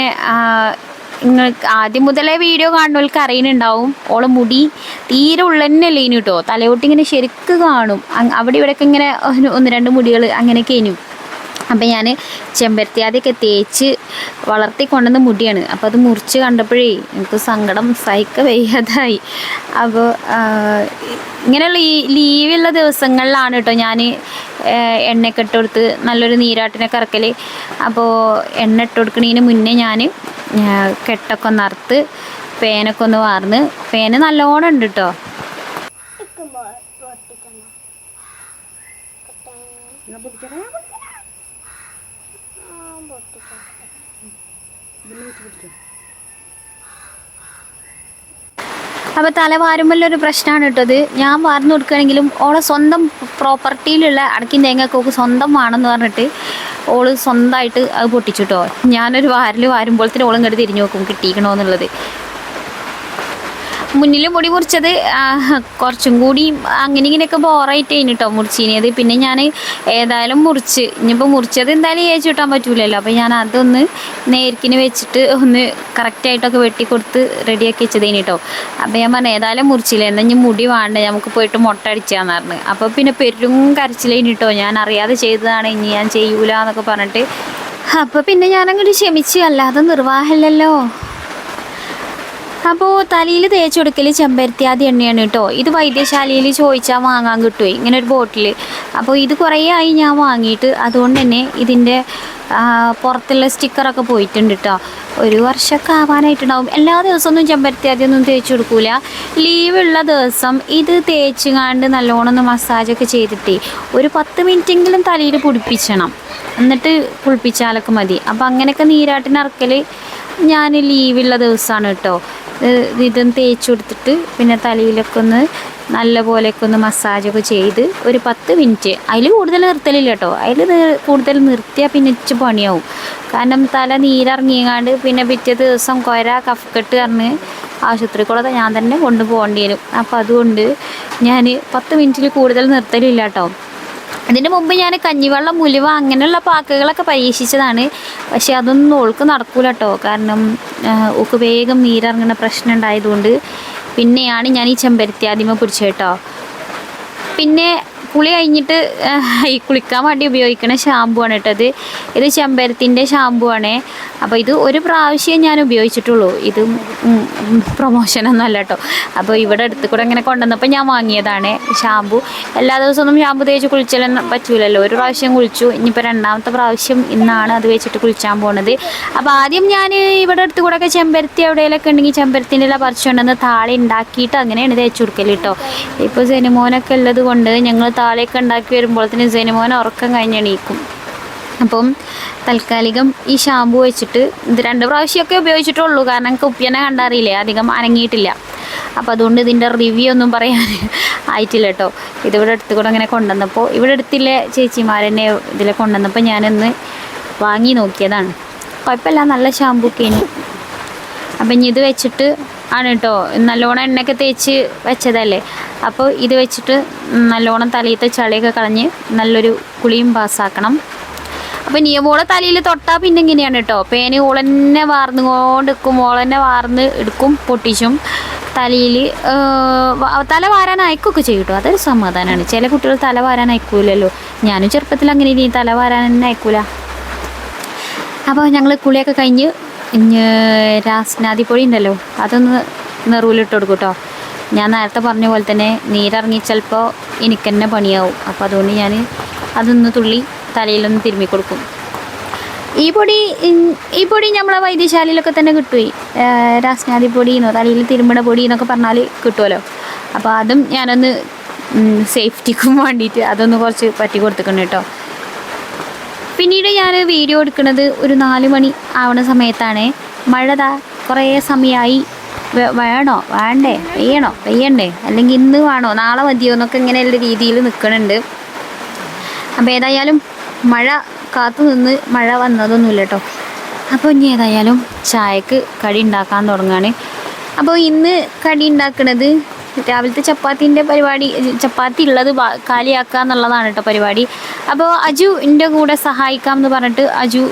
ആ, നിങ്ങൾ ആദ്യം മുതലേ വീഡിയോ കാണുന്നവർക്ക് അറിയുന്നുണ്ടാവും. ഓളെ മുടി തീരെ ഉള്ളതന്നെയല്ലേ ഇനി കേട്ടോ തലയോട്ടി ഇങ്ങനെ ശരിക്ക് കാണും. അവിടെ ഇവിടെയൊക്കെ ഇങ്ങനെ ഒന്ന് രണ്ട് മുടികൾ അങ്ങനെയൊക്കെ ഇനിയും അപ്പം ഞാൻ ചെമ്പരത്തിയാദ്യമൊക്കെ തേച്ച് വളർത്തി കൊണ്ടുവന്ന മുടിയാണ്. അപ്പോൾ അത് മുറിച്ച് കണ്ടപ്പോഴേ എനിക്ക് സങ്കടം സഹിക്ക വയ്യാതായി. അപ്പോൾ ഇങ്ങനെയുള്ള ഈ ലീവുള്ള ദിവസങ്ങളിലാണ് കേട്ടോ ഞാൻ എണ്ണയൊക്കെ ഇട്ട് കൊടുത്ത് നല്ലൊരു നീരാട്ടിനെ കറക്കൽ അപ്പോൾ എണ്ണ ഇട്ട് കൊടുക്കുന്നതിന് മുന്നേ ഞാൻ കെട്ടൊക്കെ ഒന്ന് അറുത്ത് പേനൊക്കെ ഒന്ന് വാർന്ന് പേന നല്ലോണം ഉണ്ട് കേട്ടോ അപ്പോൾ തലവാരുമ്പോൾ ഒരു പ്രശ്നമാണ് കേട്ടത് ഞാൻ വാർന്നു കൊടുക്കുകയാണെങ്കിലും ഓളെ സ്വന്തം പ്രോപ്പർട്ടിയിലുള്ള അടക്കിൻ തേങ്ങക്കൊക്കെ സ്വന്തം വേണമെന്ന് പറഞ്ഞിട്ട് ഓൾ സ്വന്തമായിട്ട് അത് പൊട്ടിച്ചു കേട്ടോ ഞാനൊരു വാരൽ വാരുമ്പോഴത്തേനും ഓളും കണ്ട് തിരിഞ്ഞു നോക്കും കിട്ടിക്കണോ എന്നുള്ളത് മുന്നിൽ മുടി മുറിച്ചത് കുറച്ചും കൂടി അങ്ങനെ ഇങ്ങനെയൊക്കെ ബോറായിട്ട് കേട്ടോ മുറിച്ചിനിയത് പിന്നെ ഞാൻ ഏതായാലും മുറിച്ച്. ഇനിയിപ്പോൾ മുറിച്ചത് എന്തായാലും ഏച്ച് കിട്ടാൻ പറ്റൂലല്ലോ. അപ്പോൾ ഞാൻ അതൊന്ന് നേരിക്കിന് വെച്ചിട്ട് ഒന്ന് കറക്റ്റായിട്ടൊക്കെ വെട്ടിക്കൊടുത്ത് റെഡിയാക്കി വെച്ചത് കേട്ടോ അപ്പോൾ ഞാൻ പറഞ്ഞു ഏതായാലും മുറിച്ചില്ല. എന്നാൽ ഇനി മുടി വേണ്ട. നമുക്ക് പോയിട്ട് മുട്ട അടിച്ചാന്ന് പറഞ്ഞു. അപ്പോൾ പിന്നെ പെരും കരച്ചിൽ കേട്ടോ ഞാൻ അറിയാതെ ചെയ്തതാണ്. ഇനി ഞാൻ ചെയ്യൂല എന്നൊക്കെ പറഞ്ഞിട്ട്. അപ്പോൾ പിന്നെ ഞാനങ്ങോട്ട് ക്ഷമിച്ച്. അല്ലാതെ നിർവാഹമില്ലല്ലോ. അപ്പോൾ തലയിൽ തേച്ച് കൊടുക്കൽ ചെമ്പരത്തിയാതി എണ്ണയാണ് കേട്ടോ. ഇത് വൈദ്യശാലയിൽ ചോദിച്ചാൽ വാങ്ങാൻ കിട്ടുമേ ഇങ്ങനെ ഒരു ബോട്ടിൽ അപ്പോൾ ഇത് കുറേ ആയി ഞാൻ വാങ്ങിയിട്ട് അതുകൊണ്ട് തന്നെ ഇതിന്റെ പുറത്തുള്ള സ്റ്റിക്കറൊക്കെ പോയിട്ടുണ്ട് കേട്ടോ. ഒരു വർഷമൊക്കെ ആവാനായിട്ടുണ്ടാവും എല്ലാ ദിവസമൊന്നും ചെമ്പരത്തി ഒന്നും തേച്ച് കൊടുക്കൂല. ലീവുള്ള ദിവസം ഇത് തേച്ച് കാണ്ട് നല്ലോണം ഒന്ന് മസാജൊക്കെ ചെയ്തിട്ട് ഒരു പത്ത് മിനിറ്റെങ്കിലും തലയിൽ പിടിപ്പിച്ചണം. എന്നിട്ട് കുളിപ്പിച്ചാലൊക്കെ മതി. അപ്പോൾ അങ്ങനെയൊക്കെ നീരാട്ടിനിറക്കൽ ഞാൻ ലീവുള്ള ദിവസമാണ് കേട്ടോ ഇത് തേച്ച് കൊടുത്തിട്ട് പിന്നെ തലയിലൊക്കെ ഒന്ന് നല്ല പോലെയൊക്കെ ഒന്ന് മസാജൊക്കെ ചെയ്ത് ഒരു പത്ത് മിനിറ്റ് അതിൽ കൂടുതൽ നിർത്തലില്ല കേട്ടോ അതിൽ കൂടുതൽ നിർത്തിയാൽ പിന്നെ ഇച്ച് പണിയാവും. കാരണം തല നീരിറങ്ങിയങ്ങാണ്ട് പിന്നെ പിറ്റേ ദിവസം കൊര കഫക്കെട്ട് പറഞ്ഞ് ആശുപത്രിക്കുള്ളത് ഞാൻ തന്നെ കൊണ്ടുപോകേണ്ടി വരും. അപ്പോൾ അതുകൊണ്ട് ഞാൻ പത്ത് മിനിറ്റിൽ കൂടുതൽ നിർത്തലില്ല കേട്ടോ അതിന് മുമ്പ് ഞാൻ കഞ്ഞിവെള്ളം മുലിവ അങ്ങനെയുള്ള പാക്കുകളൊക്കെ പരീക്ഷിച്ചതാണ്. പക്ഷെ അതൊന്നും ഓൾക്ക് നടക്കൂല കേട്ടോ കാരണം ഓക്ക് വേഗം നീരിറങ്ങുന്ന പ്രശ്നം ഉണ്ടായതുകൊണ്ട് പിന്നെയാണ് ഞാൻ ഈ ചെമ്പരത്തി ആദ്യമേ പിടിച്ചത് കേട്ടോ പിന്നെ കുളി കഴിഞ്ഞിട്ട് ഈ കുളിക്കാൻ വേണ്ടി ഉപയോഗിക്കുന്ന ഷാമ്പു ആണ് കേട്ടത് ഇത്. ചെമ്പരത്തിന്റെ ഷാമ്പു ആണ്. അപ്പോൾ ഇത് ഒരു പ്രാവശ്യം ഞാൻ ഉപയോഗിച്ചിട്ടുള്ളൂ. ഇത് പ്രൊമോഷനൊന്നും അല്ല കേട്ടോ. അപ്പോൾ ഇവിടെ അടുത്ത് കൂടെ ഇങ്ങനെ കൊണ്ടുവന്നപ്പോൾ ഞാൻ വാങ്ങിയതാണ് ഷാമ്പു എല്ലാ ദിവസവും ഷാമ്പു തേച്ച് കുളിച്ചാലും പറ്റൂലല്ലോ. ഒരു പ്രാവശ്യം കുളിച്ചു ഇനിയിപ്പോൾ രണ്ടാമത്തെ പ്രാവശ്യം ഇന്നാണ് അത് വെച്ചിട്ട് കുളിച്ചാൻ പോണത്. അപ്പോൾ ആദ്യം ഞാൻ ഇവിടെ അടുത്ത് കൂടെ ഒക്കെ ചെമ്പരത്തി എവിടെയെങ്കിലൊക്കെ ഉണ്ടെങ്കിൽ ചെമ്പരത്തിന്റെ എല്ലാം പറിച്ചുകൊണ്ടുവന്ന് താളി ഉണ്ടാക്കിയിട്ട് അങ്ങനെയാണ് തേച്ച് കൊടുക്കൽ കേട്ടോ. ഇപ്പോൾ സിനിമോനൊക്കെ ഉള്ളത് കൊണ്ട് ഞങ്ങൾ താളിയൊക്കെ ഉണ്ടാക്കി വരുമ്പോഴത്തേന് സെനിമോൻ ഉറക്കം കഴിഞ്ഞെണീക്കും അപ്പം താൽക്കാലികം ഈ ഷാമ്പു വെച്ചിട്ട് ഇത് രണ്ട് പ്രാവശ്യമൊക്കെ ഉപയോഗിച്ചിട്ടുള്ളൂ. കാരണം കുപ്പിയനെ കണ്ടറിയില്ലേ? അധികം അനങ്ങിയിട്ടില്ല. അപ്പോൾ അതുകൊണ്ട് ഇതിന്റെ റിവ്യൂ ഒന്നും പറയാൻ ആയിട്ടില്ല കേട്ടോ. ഇതിവിടെ അടുത്ത് കൂടെ അങ്ങനെ കൊണ്ടുവന്നപ്പോൾ ഇവിടെ അടുത്തില്ലേ ചേച്ചിമാരെന്നെ ഇതിൽ കൊണ്ടുവന്നപ്പോൾ ഞാനൊന്ന് വാങ്ങി നോക്കിയതാണ്. കുഴപ്പമില്ല നല്ല ഷാമ്പു ഒക്കെ ഇനി. അപ്പം ഇനി ഇത് വെച്ചിട്ട് ആണ് കേട്ടോ നല്ലോണം എണ്ണയൊക്കെ തേച്ച് വെച്ചതല്ലേ? അപ്പോൾ ഇത് വെച്ചിട്ട് നല്ലോണം തലയിലത്തെ ചളിയൊക്കെ കളഞ്ഞ് നല്ലൊരു കുളിയും പാസ്സാക്കണം അപ്പം നിയമോളെ തലയിൽ തൊട്ടാൽ പിന്നെ ഇങ്ങനെയാണ് കേട്ടോ പേന് ഓളെന്നെ വാർന്നുകൊണ്ട് നിൽക്കും ഓളെന്നെ വാർന്ന് എടുക്കും പൊട്ടിച്ചും. തലയിൽ തല വാരാൻ അയക്കുമൊക്കെ ചെയ്യും കേട്ടോ അതൊരു സമാധാനമാണ് ചില കുട്ടികൾ തല വാരാൻ അയക്കൂലല്ലോ. ഞാനും ചെറുപ്പത്തിൽ അങ്ങനെ ഇനി തല വാരാൻ തന്നെ അയക്കൂല. അപ്പോൾ ഞങ്ങൾ കുളിയൊക്കെ കഴിഞ്ഞ് രാസ്നാദി പൊടി ഉണ്ടല്ലോ അതൊന്ന് നെറുവിലിട്ട് കൊടുക്കും കേട്ടോ ഞാൻ നേരത്തെ പറഞ്ഞ പോലെ തന്നെ നീരിറങ്ങി ചിലപ്പോൾ എനിക്ക് തന്നെ പണിയാവും. അപ്പോൾ അതുകൊണ്ട് ഞാൻ അതൊന്ന് തുള്ളി തലയിലൊന്ന് തിരുമ്മി കൊടുക്കും. ഈ പൊടി ഈ പൊടി നമ്മളെ വൈദ്യശാലയിലൊക്കെ തന്നെ കിട്ടുമേ രാസ്നാദി പൊടിയെന്നോ തലയിൽ തിരുമ്പണ പൊടി എന്നൊക്കെ പറഞ്ഞാൽ കിട്ടുമല്ലോ അപ്പോൾ അതും ഞാനൊന്ന് സേഫ്റ്റിക്കും വേണ്ടിയിട്ട് അതൊന്ന് കുറച്ച് പറ്റി കൊടുത്തിട്ടുണ്ട് കേട്ടോ പിന്നീട് ഞാൻ വീഡിയോ എടുക്കുന്നത് ഒരു നാല് മണി ആവണ സമയത്താണ്. മഴ താ കുറേ സമയമായി വേണോ? വേണ്ടേ? പെയ്യണോ? പെയ്യണ്ടേ? അല്ലെങ്കിൽ ഇന്ന് വേണോ? നാളെ മതിയോ? എന്നൊക്കെ ഇങ്ങനെയുള്ള രീതിയിൽ നിൽക്കണുണ്ട് അപ്പോൾ ഏതായാലും മഴ കാത്തു നിന്ന് മഴ വന്നതൊന്നുമില്ല കേട്ടോ അപ്പോൾ ഇനി ഏതായാലും ചായക്ക് കടി ഉണ്ടാക്കാൻ തുടങ്ങുകയാണ് അപ്പോൾ ഇന്ന് കടി ഉണ്ടാക്കുന്നത് രാവിലത്തെ ചപ്പാത്തിന്റെ പരിപാടി ചപ്പാത്തി ഉള്ളത് കാലിയാക്കുക എന്നുള്ളതാണ് കേട്ടോ പരിപാടി. അപ്പോൾ അജു എന്റെ കൂടെ സഹായിക്കാം എന്ന് പറഞ്ഞിട്ട് അജു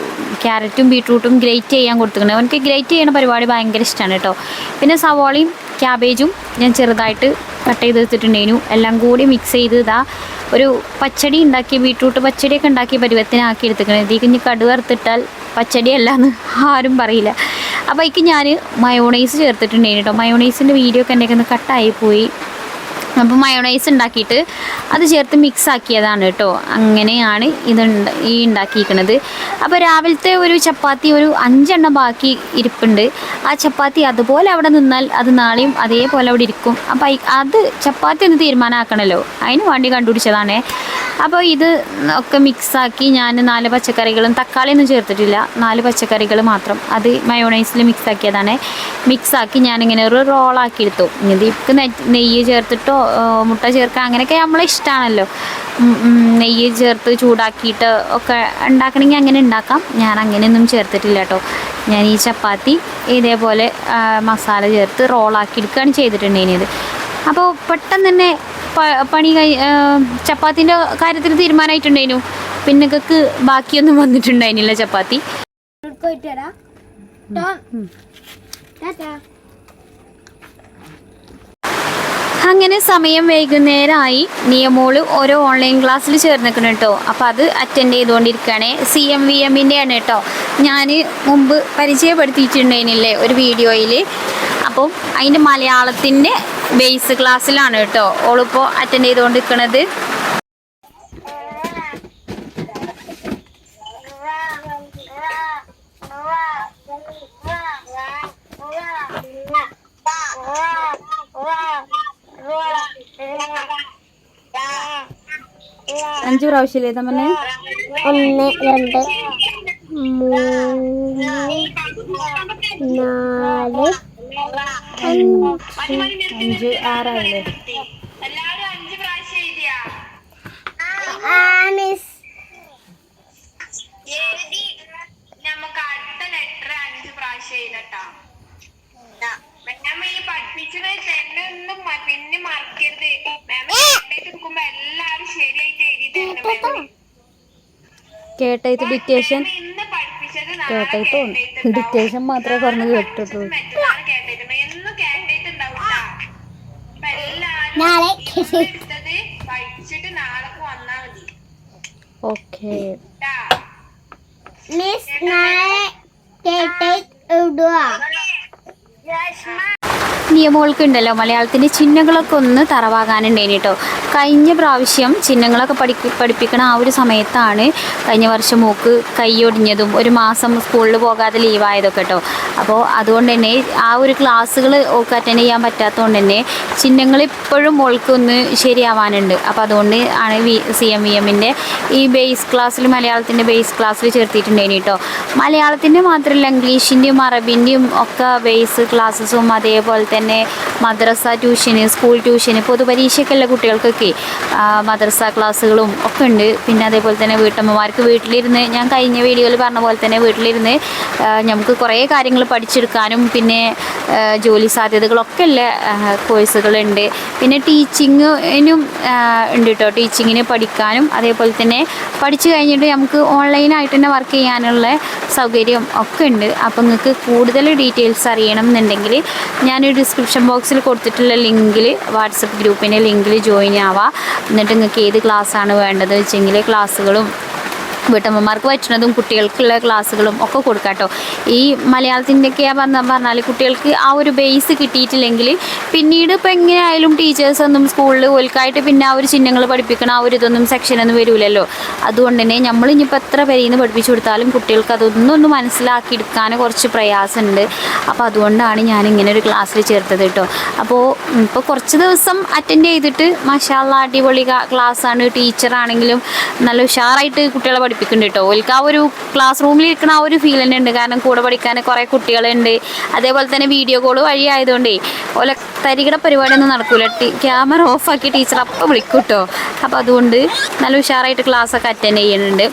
ക്യാരറ്റും ബീട്രൂട്ടും ഗ്രേറ്റ് ചെയ്യാൻ കൊടുത്തിട്ടുണ്ട്. അവനക്ക് ഗ്രേറ്റ് ചെയ്യണ പരിപാടി ഭയങ്കര ഇഷ്ടമാണ് കേട്ടോ. പിന്നെ സവോളയും ക്യാബേജും ഞാൻ ചെറുതായിട്ട് കട്ട് ചെയ്ത് വെച്ചിട്ടുണ്ടായിരുന്നു എല്ലാം കൂടി മിക്സ് ചെയ്ത് ഇതാ ഒരു പച്ചടി ഉണ്ടാക്കി ബീട്രൂട്ട് പച്ചടിയൊക്കെ ഉണ്ടാക്കി പരുവത്തിനാക്കി എടുത്തിക്കണം ഇതിക്ക് ഇനി കടുവറുത്തിട്ടാൽ പച്ചടിയല്ല എന്ന് ആരും പറയില്ല. അപ്പോൾ അതിക്ക് ഞാൻ മയോണൈസ് ചേർത്തിട്ടുണ്ടായിരുന്നു കേട്ടോ. മയോണൈസിന്റെ വീഡിയോ ഒക്കെ എന്റെ ഒന്ന് കട്ടായി പോയി. അപ്പോൾ മയോണൈസ് ഉണ്ടാക്കിയിട്ട് അത് ചേർത്ത് മിക്സ് ആക്കിയതാണ് കേട്ടോ. അങ്ങനെയാണ് ഇത് ഈ ഉണ്ടാക്കിയിരിക്കുന്നത് അപ്പോൾ രാവിലത്തെ ഒരു ചപ്പാത്തി ഒരു അഞ്ചെണ്ണം ബാക്കി ഇരിപ്പുണ്ട്. ആ ചപ്പാത്തി അതുപോലെ അവിടെ നിന്നാൽ അത് നാളെയും അതേപോലെ അവിടെ ഇരിക്കും. അപ്പോൾ അത് ചപ്പാത്തി ഒന്ന് തീരുമാനമാക്കണമല്ലോ അതിന് വേണ്ടി കണ്ടുപിടിച്ചതാണ്. അപ്പോൾ ഇത് ഒക്കെ മിക്സാക്കി ഞാൻ നാല് പച്ചക്കറികളും തക്കാളിയൊന്നും ചേർത്തിട്ടില്ല. നാല് പച്ചക്കറികൾ മാത്രം അത് മയോണൈസിൽ മിക്സാക്കിയതാണ് മിക്സാക്കി ഞാനിങ്ങനെ ഒരു റോളാക്കി എടുത്തു. ഇത് ഇപ്പം നെയ്യ് ചേർത്തിട്ടോ മുട്ട ചേർക്കുക അങ്ങനെയൊക്കെ നമ്മളെ ഇഷ്ടമാണല്ലോ നെയ്യ് ചേർത്ത് ചൂടാക്കിയിട്ട് ഒക്കെ ഉണ്ടാക്കണമെങ്കിൽ അങ്ങനെ ഉണ്ടാക്കാം. ഞാൻ അങ്ങനെയൊന്നും ചേർത്തിട്ടില്ല കേട്ടോ ഞാൻ ഈ ചപ്പാത്തി ഇതേപോലെ മസാല ചേർത്ത് റോളാക്കി എടുക്കുകയാണ് ചെയ്തിട്ടുണ്ടായിരുന്നത്. അപ്പോൾ പെട്ടെന്ന് തന്നെ പ- പണി കഴി ചപ്പാത്തിന്റെ കാര്യത്തിൽ തീരുമാനമായിട്ടുണ്ടായിരുന്നു. പിന്നെ നിങ്ങൾക്ക് ബാക്കിയൊന്നും വന്നിട്ടുണ്ടായിരുന്നില്ല ചപ്പാത്തി പോയിട്ടാ ടാറ്റാ അങ്ങനെ സമയം വൈകുന്നേരമായി നിയമോൾ ഓരോ ഓൺലൈൻ ക്ലാസ്സിൽ ചേർന്നിക്കണം കേട്ടോ അപ്പോൾ അത് അറ്റൻഡ് ചെയ്തുകൊണ്ടിരിക്കുകയാണ്. സി എം വി എമ്മിന്റെ ആണ് കേട്ടോ ഞാൻ മുമ്പ് പരിചയപ്പെടുത്തിയിട്ടുണ്ടായിരുന്നില്ലേ ഒരു വീഡിയോയിൽ അപ്പം അതിന്റെ മലയാളത്തിന്റെ ബേസ് ക്ലാസ്സിലാണ് കേട്ടോ ഓളിപ്പോൾ അറ്റൻഡ് ചെയ്തുകൊണ്ടിരിക്കുന്നത് അഞ്ച് പ്രാവശ്യം ഏതാ പറഞ്ഞേ? ഒന്ന് രണ്ട് മൂന്ന് നാല് അഞ്ച് ആറായില്ലേ മിസ് എഴുതി നമുക്ക് അടുത്ത ലെറ്റർ അഞ്ച് പ്രാവശ്യം എഴുതട്ടാ മാം ഈ പഠിപ്പിച്ചത് തന്നെ ഒന്നും മ- പിന്നെ മറക്കരുത് മാം എടുക്കുമ്പോ എല്ലാരും ശരിയായിട്ട് എഴുതി തരണം മാം കേട്ടെഴുത്ത് ഡിക്റ്റേഷൻ ഇന്ന് പഠിപ്പിച്ചത് നാളെ കേട്ടെഴുത്ത് കേട്ടെഴുത്തുണ്ടാവും. ഡിക്റ്റേഷൻ മാത്രമേ കുറഞ്ഞ് നാളെ കേട്ടിട്ടുള്ളൂ പഠിപ്പിച്ചത് മറ്റന്നാൾ കേട്ടെഴുത്തുണ്ടാവും. എന്നും കേട്ടെഴുത്തുണ്ടാവും ട്ടാ. അപ്പൊ എല്ലാരും ഡിക്റ്റേഷൻ ഇന്ന് എടുത്തത് പഠിച്ചിട്ട് നാളെ വന്നാ മതി ഓക്കെ. മിസ് നാളെ കേട്ട് ഇടുക. നിയമങ്ങൾക്ക് ഉണ്ടല്ലോ മലയാളത്തിന്റെ ചിഹ്നങ്ങളൊക്കെ ഒന്ന് തറവാകാനുണ്ടേനി കേട്ടോ കഴിഞ്ഞ പ്രാവശ്യം ചിഹ്നങ്ങളൊക്കെ പഠി പഠിപ്പിക്കണ ആ ഒരു സമയത്താണ് കഴിഞ്ഞ വർഷം മൂക്ക് കൈയൊടിഞ്ഞതും ഒരു മാസം സ്കൂളിൽ പോകാതെ ലീവായതൊക്കെ കേട്ടോ അപ്പോൾ അതുകൊണ്ട് തന്നെ ആ ഒരു ക്ലാസ്സുകൾ ഒക്കെ അറ്റൻഡ് ചെയ്യാൻ പറ്റാത്തതുകൊണ്ട് തന്നെ ചിഹ്നങ്ങൾ ഇപ്പോഴും മോൾക്ക് ഒന്ന് ശരിയാവാനുണ്ട്. അപ്പോൾ അതുകൊണ്ട് ആണ് വി സി എം വി എമ്മിന്റെ ഈ ബേസ് ക്ലാസ്സിൽ മലയാളത്തിന്റെ ബേസ് ക്ലാസ്സിൽ ചേർത്തിട്ടുണ്ടേനി കേട്ടോ മലയാളത്തിന്റെ മാത്രമല്ല ഇംഗ്ലീഷിന്റെയും അറബിന്റെയും ഒക്കെ ബേസ് ക്ലാസ്സസും അതേപോലെ തന്നെ മദ്രസ ട്യൂഷന് സ്കൂൾ ട്യൂഷന് പൊതുപരീക്ഷയ്ക്കുള്ള കുട്ടികൾക്കൊക്കെ ആ, മദ്രസ ക്ലാസ്സുകളും ഒക്കെ ഉണ്ട്. പിന്നെ അതേപോലെ തന്നെ വീട്ടമ്മമാർക്ക് വീട്ടിലിരുന്ന് ഞാൻ കഴിഞ്ഞ വീഡിയോയിൽ പറഞ്ഞ പോലെ തന്നെ വീട്ടിലിരുന്ന് നമുക്ക് കുറേ കാര്യങ്ങൾ പഠിച്ചെടുക്കാനും പിന്നെ ജോലി സാധ്യതകളൊക്കെ ഉള്ള കോഴ്സുകളുണ്ട്. പിന്നെ ടീച്ചിങ്ങിനും ഉണ്ട് കേട്ടോ ടീച്ചിങ്ങിന് പഠിക്കാനും അതേപോലെ തന്നെ പഠിച്ചു കഴിഞ്ഞിട്ട് നമുക്ക് ഓൺലൈനായിട്ട് തന്നെ വർക്ക് ചെയ്യാനുള്ള സൗകര്യം ഒക്കെ ഉണ്ട്. അപ്പോൾ നിങ്ങൾക്ക് കൂടുതൽ ഡീറ്റെയിൽസ് അറിയണം എന്നുണ്ടെങ്കിൽ ഞാൻ ഡിസ്ക്രിപ്ഷൻ ബോക്സിൽ കൊടുത്തിട്ടുള്ള ലിങ്കിൽ വാട്സപ്പ് ഗ്രൂപ്പിന്റെ ലിങ്കിൽ ജോയിൻ ആവാം എന്നിട്ട് നിങ്ങൾക്ക് ഏത് ക്ലാസ്സാണ് വേണ്ടത് വെച്ചെങ്കിൽ ക്ലാസ്സുകളും വീട്ടമ്മമാർക്ക് പറ്റുന്നതും കുട്ടികൾക്കുള്ള ക്ലാസ്സുകളും ഒക്കെ കൊടുക്കാം കേട്ടോ. ഈ മലയാളത്തിന്റെയൊക്കെ പറഞ്ഞ പറഞ്ഞാൽ കുട്ടികൾക്ക് ആ ഒരു ബേസ് കിട്ടിയിട്ടില്ലെങ്കിൽ പിന്നീട് ഇപ്പോൾ എങ്ങനെയായാലും ടീച്ചേഴ്സ് ഒന്നും സ്കൂളിൽ ഓൽക്കായിട്ട് പിന്നെ ആ ഒരു ചിഹ്നങ്ങൾ പഠിപ്പിക്കണം ആ ഒരു ഇതൊന്നും സെക്ഷനൊന്നും വരില്ലല്ലോ അതുകൊണ്ട് തന്നെ നമ്മൾ ഇനിയിപ്പോൾ എത്ര പേരിൽ നിന്ന് പഠിപ്പിച്ചു കൊടുത്താലും കുട്ടികൾക്ക് അതൊന്നും ഒന്ന് മനസ്സിലാക്കിയെടുക്കാൻ കുറച്ച് പ്രയാസമുണ്ട്. അപ്പോൾ അതുകൊണ്ടാണ് ഞാൻ ഇങ്ങനെ ഒരു ക്ലാസ്സിൽ ചേർത്തത് കേട്ടോ. അപ്പോൾ ഇപ്പോൾ കുറച്ച് ദിവസം അറ്റൻഡ് ചെയ്തിട്ട് മഷാല അടിപൊളി ക്ലാസ്സാണ് ടീച്ചറാണെങ്കിലും നല്ല ഉഷാറായിട്ട് കുട്ടികളെ പഠിപ്പിക്കുന്നുണ്ട് കേട്ടോ. ഓൽക്ക് ആ ഒരു ക്ലാസ് റൂമിൽ ഇരിക്കുന്ന ആ ഒരു ഫീൽ തന്നെ ഉണ്ട്. കാരണം കൂടെ പഠിക്കാൻ കുറേ കുട്ടികളുണ്ട്. അതേപോലെ തന്നെ വീഡിയോ കോൾ വഴി ആയതുകൊണ്ടേ ഓല തരികിട പരിപാടിയൊന്നും നടക്കൂല. ക്യാമറ ഓഫാക്കി ടീച്ചർ അപ്പം വിളിക്കും കേട്ടോ അപ്പോൾ അതുകൊണ്ട് നല്ല ഉഷാറായിട്ട് ക്ലാസ്സൊക്കെ അറ്റൻഡ് ചെയ്യുന്നുണ്ട്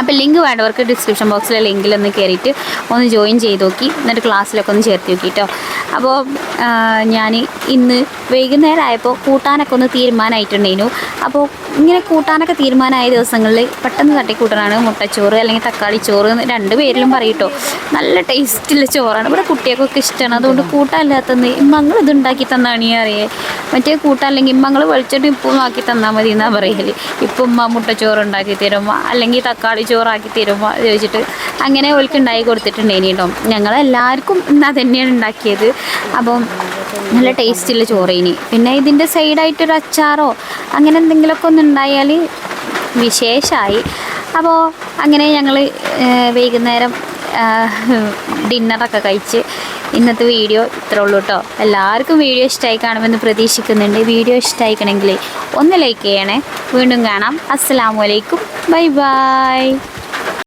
അപ്പോൾ ലിങ്ക് വേണ്ടവർക്ക് ഡിസ്ക്രിപ്ഷൻ ബോക്സിലെ ലിങ്കിൽ ഒന്ന് കയറിയിട്ട് ഒന്ന് ജോയിൻ ചെയ്ത് നോക്കി. എന്നിട്ട് ക്ലാസ്സിലൊക്കെ ഒന്ന് ചേർത്ത് നോക്കി കേട്ടോ അപ്പോൾ ഞാൻ ഇന്ന് വൈകുന്നേരം ആയപ്പോൾ കൂട്ടാനൊക്കെ ഒന്ന് തീരുമാനമായിട്ടുണ്ടായിരുന്നു അപ്പോൾ ഇങ്ങനെ കൂട്ടാനൊക്കെ തീരുമാനമായ ദിവസങ്ങളിൽ പെട്ടെന്ന് തട്ടിക്കൂട്ടനാണ് മുട്ടച്ചോറ് അല്ലെങ്കിൽ തക്കാളി ചോറ് രണ്ട് പേരിലും പറയട്ടോ നല്ല ടേസ്റ്റുള്ള ചോറാണ്. ഇവിടെ കുട്ടികൾക്കൊക്കെ ഇഷ്ടമാണ്. അതുകൊണ്ട് കൂട്ടാനില്ലാത്തന്ന് ഇമ്മങ്ങൾ ഇത് ഉണ്ടാക്കി തന്നാണ് ഈ അറിയേ. മറ്റേ കൂട്ടല്ലെങ്കിൽ ഇമ്മങ്ങൾ വെളിച്ചിട്ട് ഇപ്പം ആക്കി തന്നാൽ മതി എന്നാണ് പറയൽ. ഇപ്പം ഉമ്മ മുട്ടച്ചോറ് ഉണ്ടാക്കി തരും. അല്ലെങ്കിൽ തക്കാളി ചോറാക്കി തരുമ്പോൾ ചോദിച്ചിട്ട് അങ്ങനെ ഓൽക്ക് ഉണ്ടാക്കി കൊടുത്തിട്ടുണ്ടേനി കേട്ടോ ഞങ്ങളെല്ലാവർക്കും അത് തന്നെയാണ് ഉണ്ടാക്കിയത്. അപ്പം നല്ല ടേസ്റ്റുള്ള ചോറേനി. പിന്നെ ഇതിന്റെ സൈഡായിട്ടൊരു അച്ചാറോ അങ്ങനെ എന്തെങ്കിലുമൊക്കെ ഒന്ന് ഉണ്ടായാൽ വിശേഷമായി അപ്പോൾ അങ്ങനെ ഞങ്ങൾ വൈകുന്നേരം ഡിന്നറൊക്കെ കഴിച്ച് ഇന്നത്തെ വീഡിയോ ഇത്രേ ഉള്ളൂ കേട്ടോ എല്ലാവർക്കും വീഡിയോ ഇഷ്ടമായി കാണുമെന്ന് പ്രതീക്ഷിക്കുന്നുണ്ട്. വീഡിയോ ഇഷ്ടമായിക്കണമെങ്കിൽ ഒന്ന് ലൈക്ക് ചെയ്യണേ. വീണ്ടും കാണാം. അസ്സാം വലൈക്കും ബൈ ബൈ.